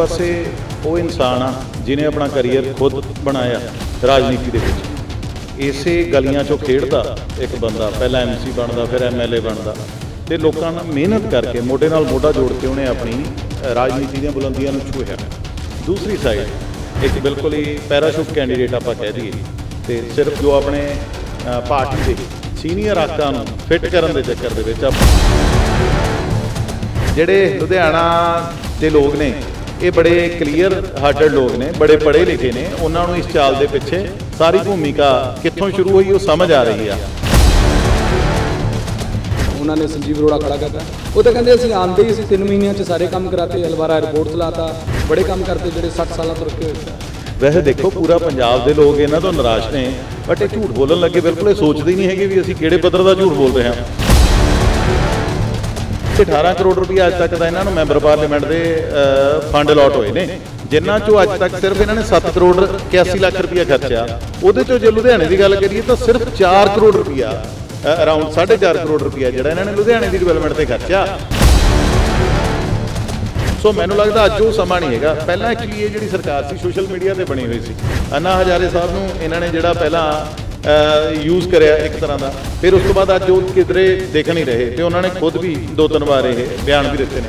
ਪਾਸੇ ਉਹ ਇਨਸਾਨ ਆ ਜਿਨੇ ਆਪਣਾ ਕੈਰੀਅਰ ਖੁਦ ਬਣਾਇਆ ਰਾਜਨੀਤੀ ਦੇ ਵਿੱਚ। ਇਸੇ ਗਲੀਆਂ 'ਚੋਂ ਖੇਡਦਾ ਇੱਕ ਬੰਦਾ, ਪਹਿਲਾਂ ਐਮਸੀ ਬਣਦਾ, ਫਿਰ ਐਮਐਲਏ ਬਣਦਾ। ਤੇ ਲੋਕਾਂ ਨਾਲ ਮਿਹਨਤ ਕਰਕੇ ਮੋਢੇ ਨਾਲ ਮੋਢਾ ਜੋੜ ਕੇ ਉਹਨੇ ਆਪਣੀ ਰਾਜਨੀਤੀ ਦੀਆਂ ਬੁਲੰਦੀਆਂ ਨੂੰ ਛੂਹਿਆ। ਦੂਸਰੀ ਸਾਈਡ ਇੱਕ ਬਿਲਕੁਲ ਹੀ ਪੈਰਾਸ਼ੂਟ ਕੈਂਡੀਡੇਟ ਆਪਾਂ ਕਹਿ ਦਈਏ ਤੇ ਸਿਰਫ ਜੋ ਆਪਣੇ ਪਾਰਟੀ ਦੇ ਸੀਨੀਅਰ ਆਗੂਆਂ ਨੂੰ ਫਿੱਟ ਕਰਨ ਦੇ ਚੱਕਰ ਦੇ ਵਿੱਚ ਆਪਾਂ ਜਿਹੜੇ ਲੁਧਿਆਣਾ ਦੇ ਲੋਕ ਨੇ ਇਹ ਬੜੇ ਕਲੀਅਰ ਹਾਰਟਡ ਲੋਕ ਨੇ ਬੜੇ ਪੜ੍ਹੇ ਲਿਖੇ ਨੇ ਉਹਨਾਂ ਨੂੰ ਇਸ ਚਾਲ ਦੇ ਪਿੱਛੇ ਸਾਰੀ ਭੂਮਿਕਾ ਕਿੱਥੋਂ ਸ਼ੁਰੂ ਹੋਈ ਉਹ ਸਮਝ ਆ ਰਹੀ ਆ। ਉਹਨਾਂ ਨੇ ਸੰਜੀਵ ਅਰੋੜਾ ਖੜਾ ਕਰਤਾ। ਉਹ ਤਾਂ ਕਹਿੰਦੇ ਅਸੀਂ ਆਂਦੇ ਹੀ ਅਸੀਂ 3 ਮਹੀਨਿਆਂ 'ਚ ਸਾਰੇ ਕੰਮ ਕਰਾਤੇ ਹਲਵਾਰਾ ਰਿਪੋਰਟ ਚਲਾਤਾ ਬੜੇ ਕੰਮ ਕਰਤੇ ਜਿਹੜੇ 60 ਸਾਲਾਂ ਤੋਂ ਰੱਖੇ ਹੋਏ ਵੈਸੇ ਦੇਖੋ ਪੂਰਾ ਪੰਜਾਬ ਦੇ ਲੋਕ ਇਹਨਾਂ ਤੋਂ ਨਿਰਾਸ਼ ਨੇ ਬਟ ਇਹ ਝੂਠ ਬੋਲਣ ਲੱਗੇ ਬਿਲਕੁਲ ਇਹ ਸੋਚਦੇ ਹੀ ਨਹੀਂ ਹੈਗੇ ਵੀ ਅਸੀਂ ਕਿਹੜੇ ਪੱਧਰ ਦਾ ਝੂਠ ਬੋਲ ਰਹੇ ਹਾਂ। ਤੇ 18 ਕਰੋੜ ਰੁਪਏ ਅੱਜ ਤੱਕ ਦਾ ਇਹਨਾਂ ਨੂੰ ਮੈਂਬਰ ਪਾਰਲੀਮੈਂਟ ਦੇ ਫੰਡ ਅਲਾਟ ਹੋਏ ਨੇ। ਜਿਨ੍ਹਾਂ ਚੋਂ ਅੱਜ ਤੱਕ ਸਿਰਫ ਇਹਨਾਂ ਨੇ 7 ਕਰੋੜ 81 ਲੱਖ ਰੁਪਇਆ ਖਰਚਿਆ। ਉਹਦੇ ਚੋਂ ਜੇ ਲੁਧਿਆਣੇ ਦੀ ਗੱਲ ਕਰੀਏ ਤਾਂ ਸਿਰਫ 4 ਕਰੋੜ ਰੁਪਇਆ ਅਰਾਊਂਡ 4.5 ਕਰੋੜ ਰੁਪਇਆ ਜਿਹੜਾ ਇਹਨਾਂ ਨੇ ਲੁਧਿਆਣੇ ਦੀ ਡਿਵੈਲਪਮੈਂਟ ਤੇ ਖਰਚਿਆ। ਸੋ ਮੈਨੂੰ ਲੱਗਦਾ ਅੱਜ ਉਹ ਸਮਾਂ ਨਹੀਂ ਹੈਗਾ। ਪਹਿਲਾਂ ਕੀ ਇਹ ਜਿਹੜੀ ਸਰਕਾਰ ਸੀ ਸੋਸ਼ਲ ਮੀਡੀਆ ਤੇ ਬਣੀ ਹੋਈ ਸੀ। ਅੰਨਾ ਹਜ਼ਾਰੇ ਸਾਹਿਬ ਨੂੰ ਇਹਨਾਂ ਨੇ ਜਿਹੜਾ ਪਹਿਲਾਂ ਯੂਜ਼ ਕਰਿਆ ਇੱਕ ਤਰ੍ਹਾਂ ਦਾ। ਫਿਰ ਉਸ ਤੋਂ ਬਾਅਦ ਅੱਜ ਉਹ ਕਿਧਰੇ ਦੇਖ ਨਹੀਂ ਰਹੇ ਤੇ ਉਹਨਾਂ ਨੇ ਖੁਦ ਵੀ ਦੋ ਤਿੰਨ ਵਾਰ ਇਹ ਬਿਆਨ ਵੀ ਦਿੱਤੇ ਨੇ।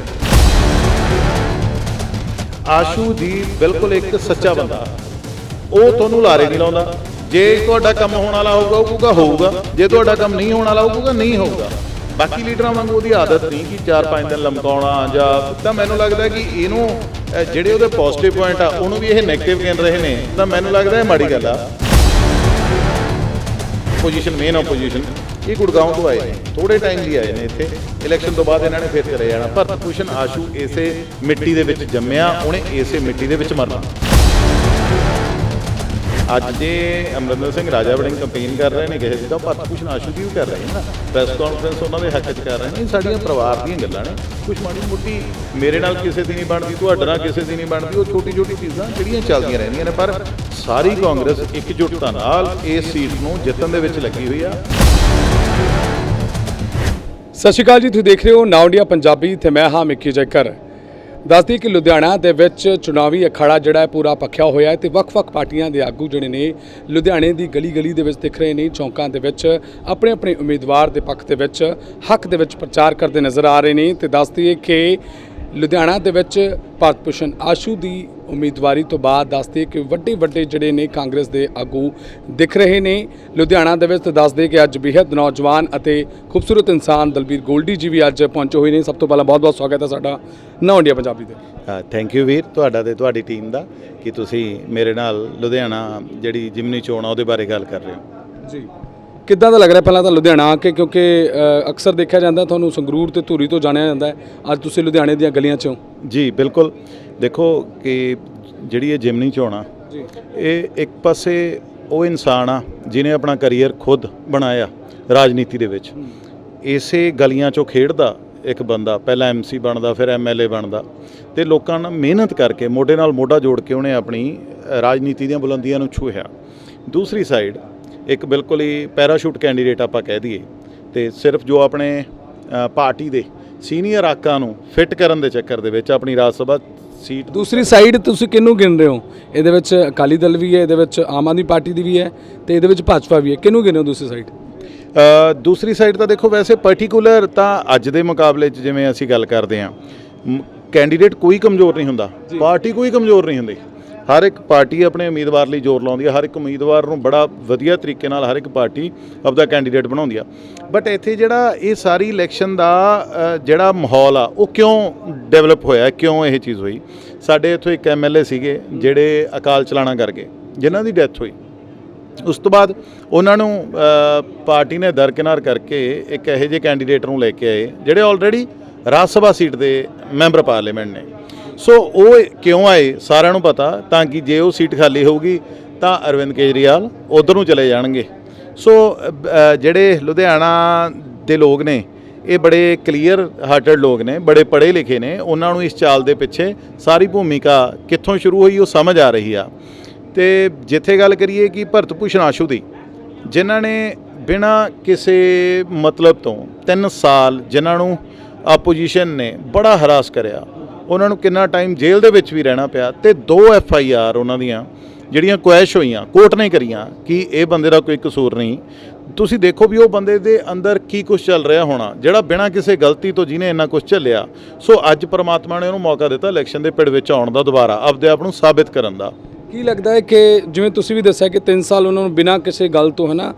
ਆਸ਼ੂ ਜੀ ਬਿਲਕੁਲ ਇੱਕ ਸੱਚਾ ਬੰਦਾ। ਉਹ ਤੁਹਾਨੂੰ ਲਾਰੇ ਨਹੀਂ ਲਾਉਂਦਾ। ਜੇ ਤੁਹਾਡਾ ਕੰਮ ਹੋਣ ਵਾਲਾ ਹੋਊਗਾ, ਉਹ ਕਹੂਗਾ ਹੋਊਗਾ। ਜੇ ਤੁਹਾਡਾ ਕੰਮ ਨਹੀਂ ਹੋਣ ਵਾਲਾ ਹੋਊਗਾ ਨਹੀਂ ਹੋਊਗਾ। ਬਾਕੀ ਲੀਡਰਾਂ ਵਾਂਗੂ ਉਹਦੀ ਆਦਤ ਨਹੀਂ ਕਿ 4-5 ਦਿਨ ਲਮਕਾਉਣਾ ਜਾਂ ਤਾਂ ਮੈਨੂੰ ਲੱਗਦਾ ਕਿ ਇਹਨੂੰ ਜਿਹੜੇ ਉਹਦੇ ਪੋਜ਼ਿਟਿਵ ਪੁਆਇੰਟ ਆ, ਉਹਨੂੰ ਵੀ ਇਹ 네ਗੇਟਿਵ ਗਿਣ ਰਹੇ ਨੇ, ਤਾਂ ਮੈਨੂੰ ਲੱਗਦਾ ਇਹ ਮਾੜੀ ਗੱਲ ਆ। ਆਪੋਜੀਸ਼ਨ ਮੇਨ ਆਪੋਜੀਸ਼ਨ ਇਹ ਗੁੜਗਾਉਂ ਤੋਂ ਆਏ ਨੇ। ਥੋੜੇ ਟਾਈਮ ਲਈ ਆਏ ਨੇ ਇੱਥੇ। ਇਲੈਕਸ਼ਨ ਤੋਂ ਬਾਅਦ ਇਹਨਾਂ ਨੇ ਫੇਰ ਕਰੇ ਜਾਣਾ। ਪਰ ਭੂਸ਼ਣ ਆਸ਼ੂ ਇਸੇ ਮਿੱਟੀ ਦੇ ਵਿੱਚ ਜੰਮਿਆ, ਉਹਨੇ ਇਸੇ ਮਿੱਟੀ ਦੇ ਵਿੱਚ ਮਰਨਾ। ਅੱਜ ਜੇ ਅਮਰਿੰਦਰ ਸਿੰਘ ਰਾਜਾ ਵੜਿੰਗ ਕੰਪੇਨ ਕਰ ਰਹੇ ਨੇ ਕਿਸੇ ਦੀ ਤਾਂ ਭਾਰਤ ਭੂਸ਼ਣ ਆਸ਼ੂ ਕਰ ਰਹੇ ਨੇ ਨਾ। ਪ੍ਰੈਸ ਕਾਨਫਰੰਸ ਉਹਨਾਂ ਦੇ ਹੱਕ 'ਚ ਕਰ ਰਹੇ ਨੇ, ਇਹ ਸਾਡੀਆਂ ਪਰਿਵਾਰ ਦੀਆਂ ਗੱਲਾਂ ਨੇ। ਕੁਛ ਮਾੜੀ ਮੋਟੀ ਮੇਰੇ ਨਾਲ ਕਿਸੇ ਦੀ ਨਹੀਂ ਬਣਦੀ, ਤੁਹਾਡੇ ਨਾਲ ਕਿਸੇ ਦੀ ਨਹੀਂ ਬਣਦੀ, ਉਹ ਛੋਟੀ ਛੋਟੀ ਚੀਜ਼ਾਂ ਜਿਹੜੀਆਂ ਚੱਲਦੀਆਂ ਰਹਿੰਦੀਆਂ ਨੇ, ਪਰ ਸਾਰੀ ਕਾਂਗਰਸ ਇਕਜੁੱਟਤਾ ਨਾਲ ਇਸ ਸੀਟ ਨੂੰ ਜਿੱਤਣ ਦੇ ਵਿੱਚ ਲੱਗੀ ਹੋਈ ਆ। ਸਤਿ ਸ਼੍ਰੀ ਅਕਾਲ ਜੀ, ਤੁਸੀਂ ਦੇਖ ਰਹੇ ਹੋ ਨਾਉ ਇੰਡੀਆ ਪੰਜਾਬੀ ਤੇ ਮੈਂ ਹਾਂ ਮਿੱਕੀ ਜੈਕਰ। ਦੱਸਦੀ ਕਿ ਲੁਧਿਆਣਾ ਦੇ ਵਿੱਚ ਚੁਣਾਵੀ ਅਖਾੜਾ ਜਿਹੜਾ ਹੈ ਪੂਰਾ ਪੱਖਿਆ ਹੋਇਆ ਹੈ ਤੇ ਵੱਖ-ਵੱਖ ਪਾਰਟੀਆਂ ਦੇ ਆਗੂ ਜਿਹੜੇ ਨੇ ਲੁਧਿਆਣੇ ਦੀ ਗਲੀ-ਗਲੀ ਦੇ ਵਿੱਚ ਦਿਖ ਰਹੇ ਨੇ, ਚੌਂਕਾਂ ਦੇ ਵਿੱਚ ਆਪਣੇ ਆਪਣੇ ਉਮੀਦਵਾਰ ਦੇ ਪੱਖ ਦੇ ਵਿੱਚ ਹੱਕ ਦੇ ਵਿੱਚ ਪ੍ਰਚਾਰ ਕਰਦੇ ਨਜ਼ਰ ਆ ਰਹੇ ਨੇ ਤੇ ਦੱਸਦੀ ਹੈ ਕਿ ਲੁਧਿਆਣਾ ਦੇ ਵਿੱਚ ਭਾਰਤ ਭੂਸ਼ਣ ਆਸ਼ੂ ਦੀ ਉਮੀਦਵਾਰੀ ਤੋਂ ਬਾਅਦ ਦੱਸਦੇ ਕਿ ਵੱਡੇ ਵੱਡੇ ਜਿਹੜੇ ਨੇ ਕਾਂਗਰਸ ਦੇ ਆਗੂ ਦਿਖ ਰਹੇ ਨੇ। ਲੁਧਿਆਣਾ ਦੇ ਵਿੱਚ ਤਾਂ ਦੱਸਦੇ ਕਿ ਅੱਜ ਬੇहद ਨੌਜਵਾਨ ਅਤੇ ਖੂਬਸੂਰਤ ਇਨਸਾਨ ਦਲਬੀਰ ਗੋਲਡੀ ਜੀ ਵੀ ਅੱਜ ਪਹੁੰਚੇ ਹੋਏ ਨੇ। ਸਭ ਤੋਂ ਪਹਿਲਾਂ ਬਹੁਤ ਬਹੁਤ ਸਵਾਗਤ ਹੈ ਸਾਡਾ ਨੌ ਇੰਡੀਆ ਪੰਜਾਬੀ ਦੇ ਥੈਂਕ ਯੂ ਵੀਰ ਤੁਹਾਡਾ ਤੇ ਤੁਹਾਡੀ ਟੀਮ ਦਾ ਕਿ ਤੁਸੀਂ ਮੇਰੇ ਨਾਲ ਲੁਧਿਆਣਾ ਜਿਹੜੀ ਜਿਮਨੀ ਚੋਣ ਆ ਉਹਦੇ ਬਾਰੇ ਗੱਲ ਕਰ ਰਹੇ ਹੋ। ਜੀ। ਕਿੱਦਾਂ ਦਾ ਲੱਗ ਰਿਹਾ ਪਹਿਲਾਂ ਤਾਂ ਲੁਧਿਆਣਾ ਆ ਕੇ ਕਿਉਂਕਿ ਅਕਸਰ ਦੇਖਿਆ ਜਾਂਦਾ ਤੁਹਾਨੂੰ ਸੰਗਰੂਰ ਤੇ ਧੂਰੀ ਤੋਂ ਜਾਣਿਆ ਜਾਂਦਾ ਹੈ। ਅੱਜ ਤੁਸੀਂ ਲੁਧਿਆਣੇ ਦੀਆਂ ਗਲੀਆਂ 'ਚੋਂ ਜੀ ਬਿਲਕੁਲ। ਦੇਖੋ ਕਿ ਜਿਹੜੀ ਇਹ ਜਿਮਨੀ ਚੋਣ ਜੀ। ਇਹ ਇੱਕ ਪਾਸੇ ਉਹ ਇਨਸਾਨ ਆ ਜਿਨੇ ਆਪਣਾ ਕੈਰੀਅਰ ਖੁਦ ਬਣਾਇਆ ਰਾਜਨੀਤੀ ਦੇ ਵਿੱਚ। ਇਸੇ ਗਲੀਆਂ 'ਚੋਂ ਖੇਡਦਾ ਇੱਕ ਬੰਦਾ ਪਹਿਲਾਂ ਐਮਸੀ ਬਣਦਾ ਫਿਰ ਐਮਐਲਏ ਬਣਦਾ ਤੇ ਲੋਕਾਂ ਨਾਲ ਮਿਹਨਤ ਕਰਕੇ ਮੋਢੇ ਨਾਲ ਮੋਢਾ ਜੋੜ ਕੇ ਉਹਨੇ ਆਪਣੀ ਰਾਜਨੀਤੀ ਦੀਆਂ ਬੁਲੰਦੀਆਂ ਨੂੰ ਛੂਹਿਆ। ਦੂਸਰੀ ਸਾਈਡ ਇੱਕ ਬਿਲਕੁਲ ਹੀ ਪੈਰਾਸ਼ੂਟ ਕੈਂਡੀਡੇਟ ਆਪਾਂ ਕਹਿ ਦਈਏ ਤੇ ਸਿਰਫ ਜੋ ਆਪਣੇ ਪਾਰਟੀ ਦੇ ਸੀਨੀਅਰ ਆਗੂਆਂ ਨੂੰ ਫਿੱਟ ਕਰਨ ਦੇ ਚੱਕਰ ਦੇ ਵਿੱਚ ਆਪਣੀ ਰਾਜ ਸਭਾ ਸੀਟ ਦੂਸਰੀ ਸਾਈਡ ਤੁਸੀਂ ਕਿਹਨੂੰ ਗਿਣ ਰਹੇ ਹੋ? ਇਹਦੇ ਵਿੱਚ ਅਕਾਲੀ ਦਲ ਵੀ ਹੈ ਇਹਦੇ ਵਿੱਚ ਆਮ ਆਦਮੀ ਪਾਰਟੀ ਦੀ ਵੀ ਹੈ ਤੇ ਇਹਦੇ ਵਿੱਚ ਭਾਜਪਾ ਵੀ ਹੈ। ਕਿਹਨੂੰ ਗਿਣ ਰਹੇ ਹੋ ਦੂਸਰੀ ਸਾਈਡ ਦੂਸਰੀ ਸਾਈਡ ਤਾਂ ਦੇਖੋ ਵੈਸੇ ਪਾਰਟਿਕੂਲਰ ਤਾਂ ਅੱਜ ਦੇ ਮੁਕਾਬਲੇ 'ਚ ਜਿਵੇਂ ਅਸੀਂ ਗੱਲ ਕਰਦੇ ਹਾਂ ਕੈਂਡੀਡੇਟ ਕੋਈ ਕਮਜ਼ੋਰ ਨਹੀਂ ਹੁੰਦਾ ਪਾਰਟੀ ਕੋਈ ਕਮਜ਼ੋਰ ਨਹੀਂ ਹੁੰਦੀ। ਹਰ ਇੱਕ ਪਾਰਟੀ ਆਪਣੇ ਉਮੀਦਵਾਰ ਲਈ ਜ਼ੋਰ ਲਾਉਂਦੀ ਹੈ, ਹਰ ਇੱਕ ਉਮੀਦਵਾਰ ਨੂੰ ਬੜਾ ਵਧੀਆ ਤਰੀਕੇ ਨਾਲ ਹਰ ਇੱਕ ਪਾਰਟੀ ਆਪਦਾ ਕੈਂਡੀਡੇਟ ਬਣਾਉਂਦੀ ਆ। ਬਟ ਇੱਥੇ ਜਿਹੜਾ ਇਹ ਸਾਰੀ ਇਲੈਕਸ਼ਨ ਦਾ ਜਿਹੜਾ ਮਾਹੌਲ ਆ, ਉਹ ਕਿਉਂ ਡਿਵੈਲਪ ਹੋਇਆ, ਕਿਉਂ ਇਹ ਚੀਜ਼ ਹੋਈ? ਸਾਡੇ ਇੱਥੋਂ ਇੱਕ ਐਮਐਲਏ ਸੀਗੇ ਜਿਹੜੇ ਅਕਾਲ ਚਲਾਣਾ ਕਰ ਗਏ, ਜਿਨ੍ਹਾਂ ਦੀ ਡੈਥ ਹੋਈ। ਉਸ ਤੋਂ ਬਾਅਦ ਉਹਨਾਂ ਨੂੰ ਪਾਰਟੀ ਨੇ ਦਰਕਿਨਾਰ ਕਰਕੇ ਇੱਕ ਇਹੋ ਜਿਹੇ ਕੈਂਡੀਡੇਟ ਨੂੰ ਲੈ ਕੇ ਆਏ, ਜਿਹੜੇ ਆਲਰੇਡੀ ਰਾਜ ਸਭਾ ਸੀਟ ਦੇ ਮੈਂਬਰ ਪਾਰਲੀਮੈਂਟ ਨੇ। ਸੋ ਉਹ ਕਿਉਂ ਆਏ ਸਾਰਿਆਂ ਨੂੰ ਪਤਾ, ਤਾਂ ਕਿ ਜੇ ਉਹ ਸੀਟ ਖਾਲੀ ਹੋਊਗੀ, ਤਾਂ ਅਰਵਿੰਦ ਕੇਜਰੀਵਾਲ ਉਧਰ ਨੂੰ ਚਲੇ ਜਾਣਗੇ। ਸੋ ਜਿਹੜੇ ਲੁਧਿਆਣਾ ਦੇ ਲੋਕ ਨੇ, ਇਹ ਬੜੇ ਕਲੀਅਰ ਹਾਰਟਡ ਲੋਕ ਨੇ, ਬੜੇ ਪੜ੍ਹੇ ਲਿਖੇ ਨੇ, ਉਹਨਾਂ ਨੂੰ ਇਸ ਚਾਲ ਦੇ ਪਿੱਛੇ ਸਾਰੀ ਭੂਮਿਕਾ ਕਿੱਥੋਂ ਸ਼ੁਰੂ ਹੋਈ ਉਹ ਸਮਝ ਆ ਰਹੀ ਆ। ਤੇ ਜਿੱਥੇ ਗੱਲ ਕਰੀਏ ਕਿ ਭਰਤ ਭੂਸ਼ਣ ਆਸ਼ੂ ਦੀ, ਜਿਨ੍ਹਾਂ ਨੇ ਬਿਨਾਂ ਕਿਸੇ ਮਤਲਬ ਤੋਂ 3 ਸਾਲ ਜਿਨ੍ਹਾਂ ਨੂੰ ਆਪੋਜੀਸ਼ਨ ਨੇ ਬੜਾ ਹਰਾਸ ਕਰਿਆ ਉਹਨਾਂ ਨੂੰ ਕਿੰਨਾ ਟਾਈਮ ਜੇਲ੍ਹ ਦੇ ਵਿੱਚ ਵੀ ਰਹਿਣਾ ਪਿਆ ਤੇ ਦੋ ਐਫ ਆਈ ਆਰ ਉਹਨਾਂ ਦੀਆਂ ਜਿਹੜੀਆਂ ਕੁਐਸ਼ ਹੋਈਆਂ, ਕੋਰਟ ਨੇ ਕਰੀਆਂ ਕਿ ਇਹ ਬੰਦੇ ਦਾ ਕੋਈ ਕਸੂਰ ਨਹੀਂ। ਤੁਸੀਂ ਦੇਖੋ ਵੀ ਉਹ ਬੰਦੇ ਦੇ ਅੰਦਰ ਕੀ ਕੁਝ ਚੱਲ ਰਿਹਾ ਹੋਣਾ, ਜਿਹੜਾ ਬਿਨਾਂ ਕਿਸੇ ਗਲਤੀ ਤੋਂ ਜਿਹਨੇ ਇੰਨਾ ਕੁਝ ਝੱਲਿਆ। ਸੋ ਅੱਜ ਪ੍ਰਮਾਤਮਾ ਨੇ ਉਹਨੂੰ ਮੌਕਾ ਦਿੱਤਾ ਇਲੈਕਸ਼ਨ ਦੇ ਪਿੜ ਵਿੱਚ ਆਉਣ ਦਾ ਦੁਬਾਰਾ, ਆਪਦੇ ਆਪ ਨੂੰ ਸਾਬਿਤ ਕਰਨ ਦਾ। ਕੀ ਲੱਗਦਾ ਹੈ ਕਿ ਜਿਵੇਂ ਤੁਸੀਂ ਵੀ ਦੱਸਿਆ ਕਿ 3 ਸਾਲ ਉਹਨਾਂ ਨੂੰ ਬਿਨਾਂ ਕਿਸੇ ਗੱਲ ਤੋਂ ਹੈ ਨਾ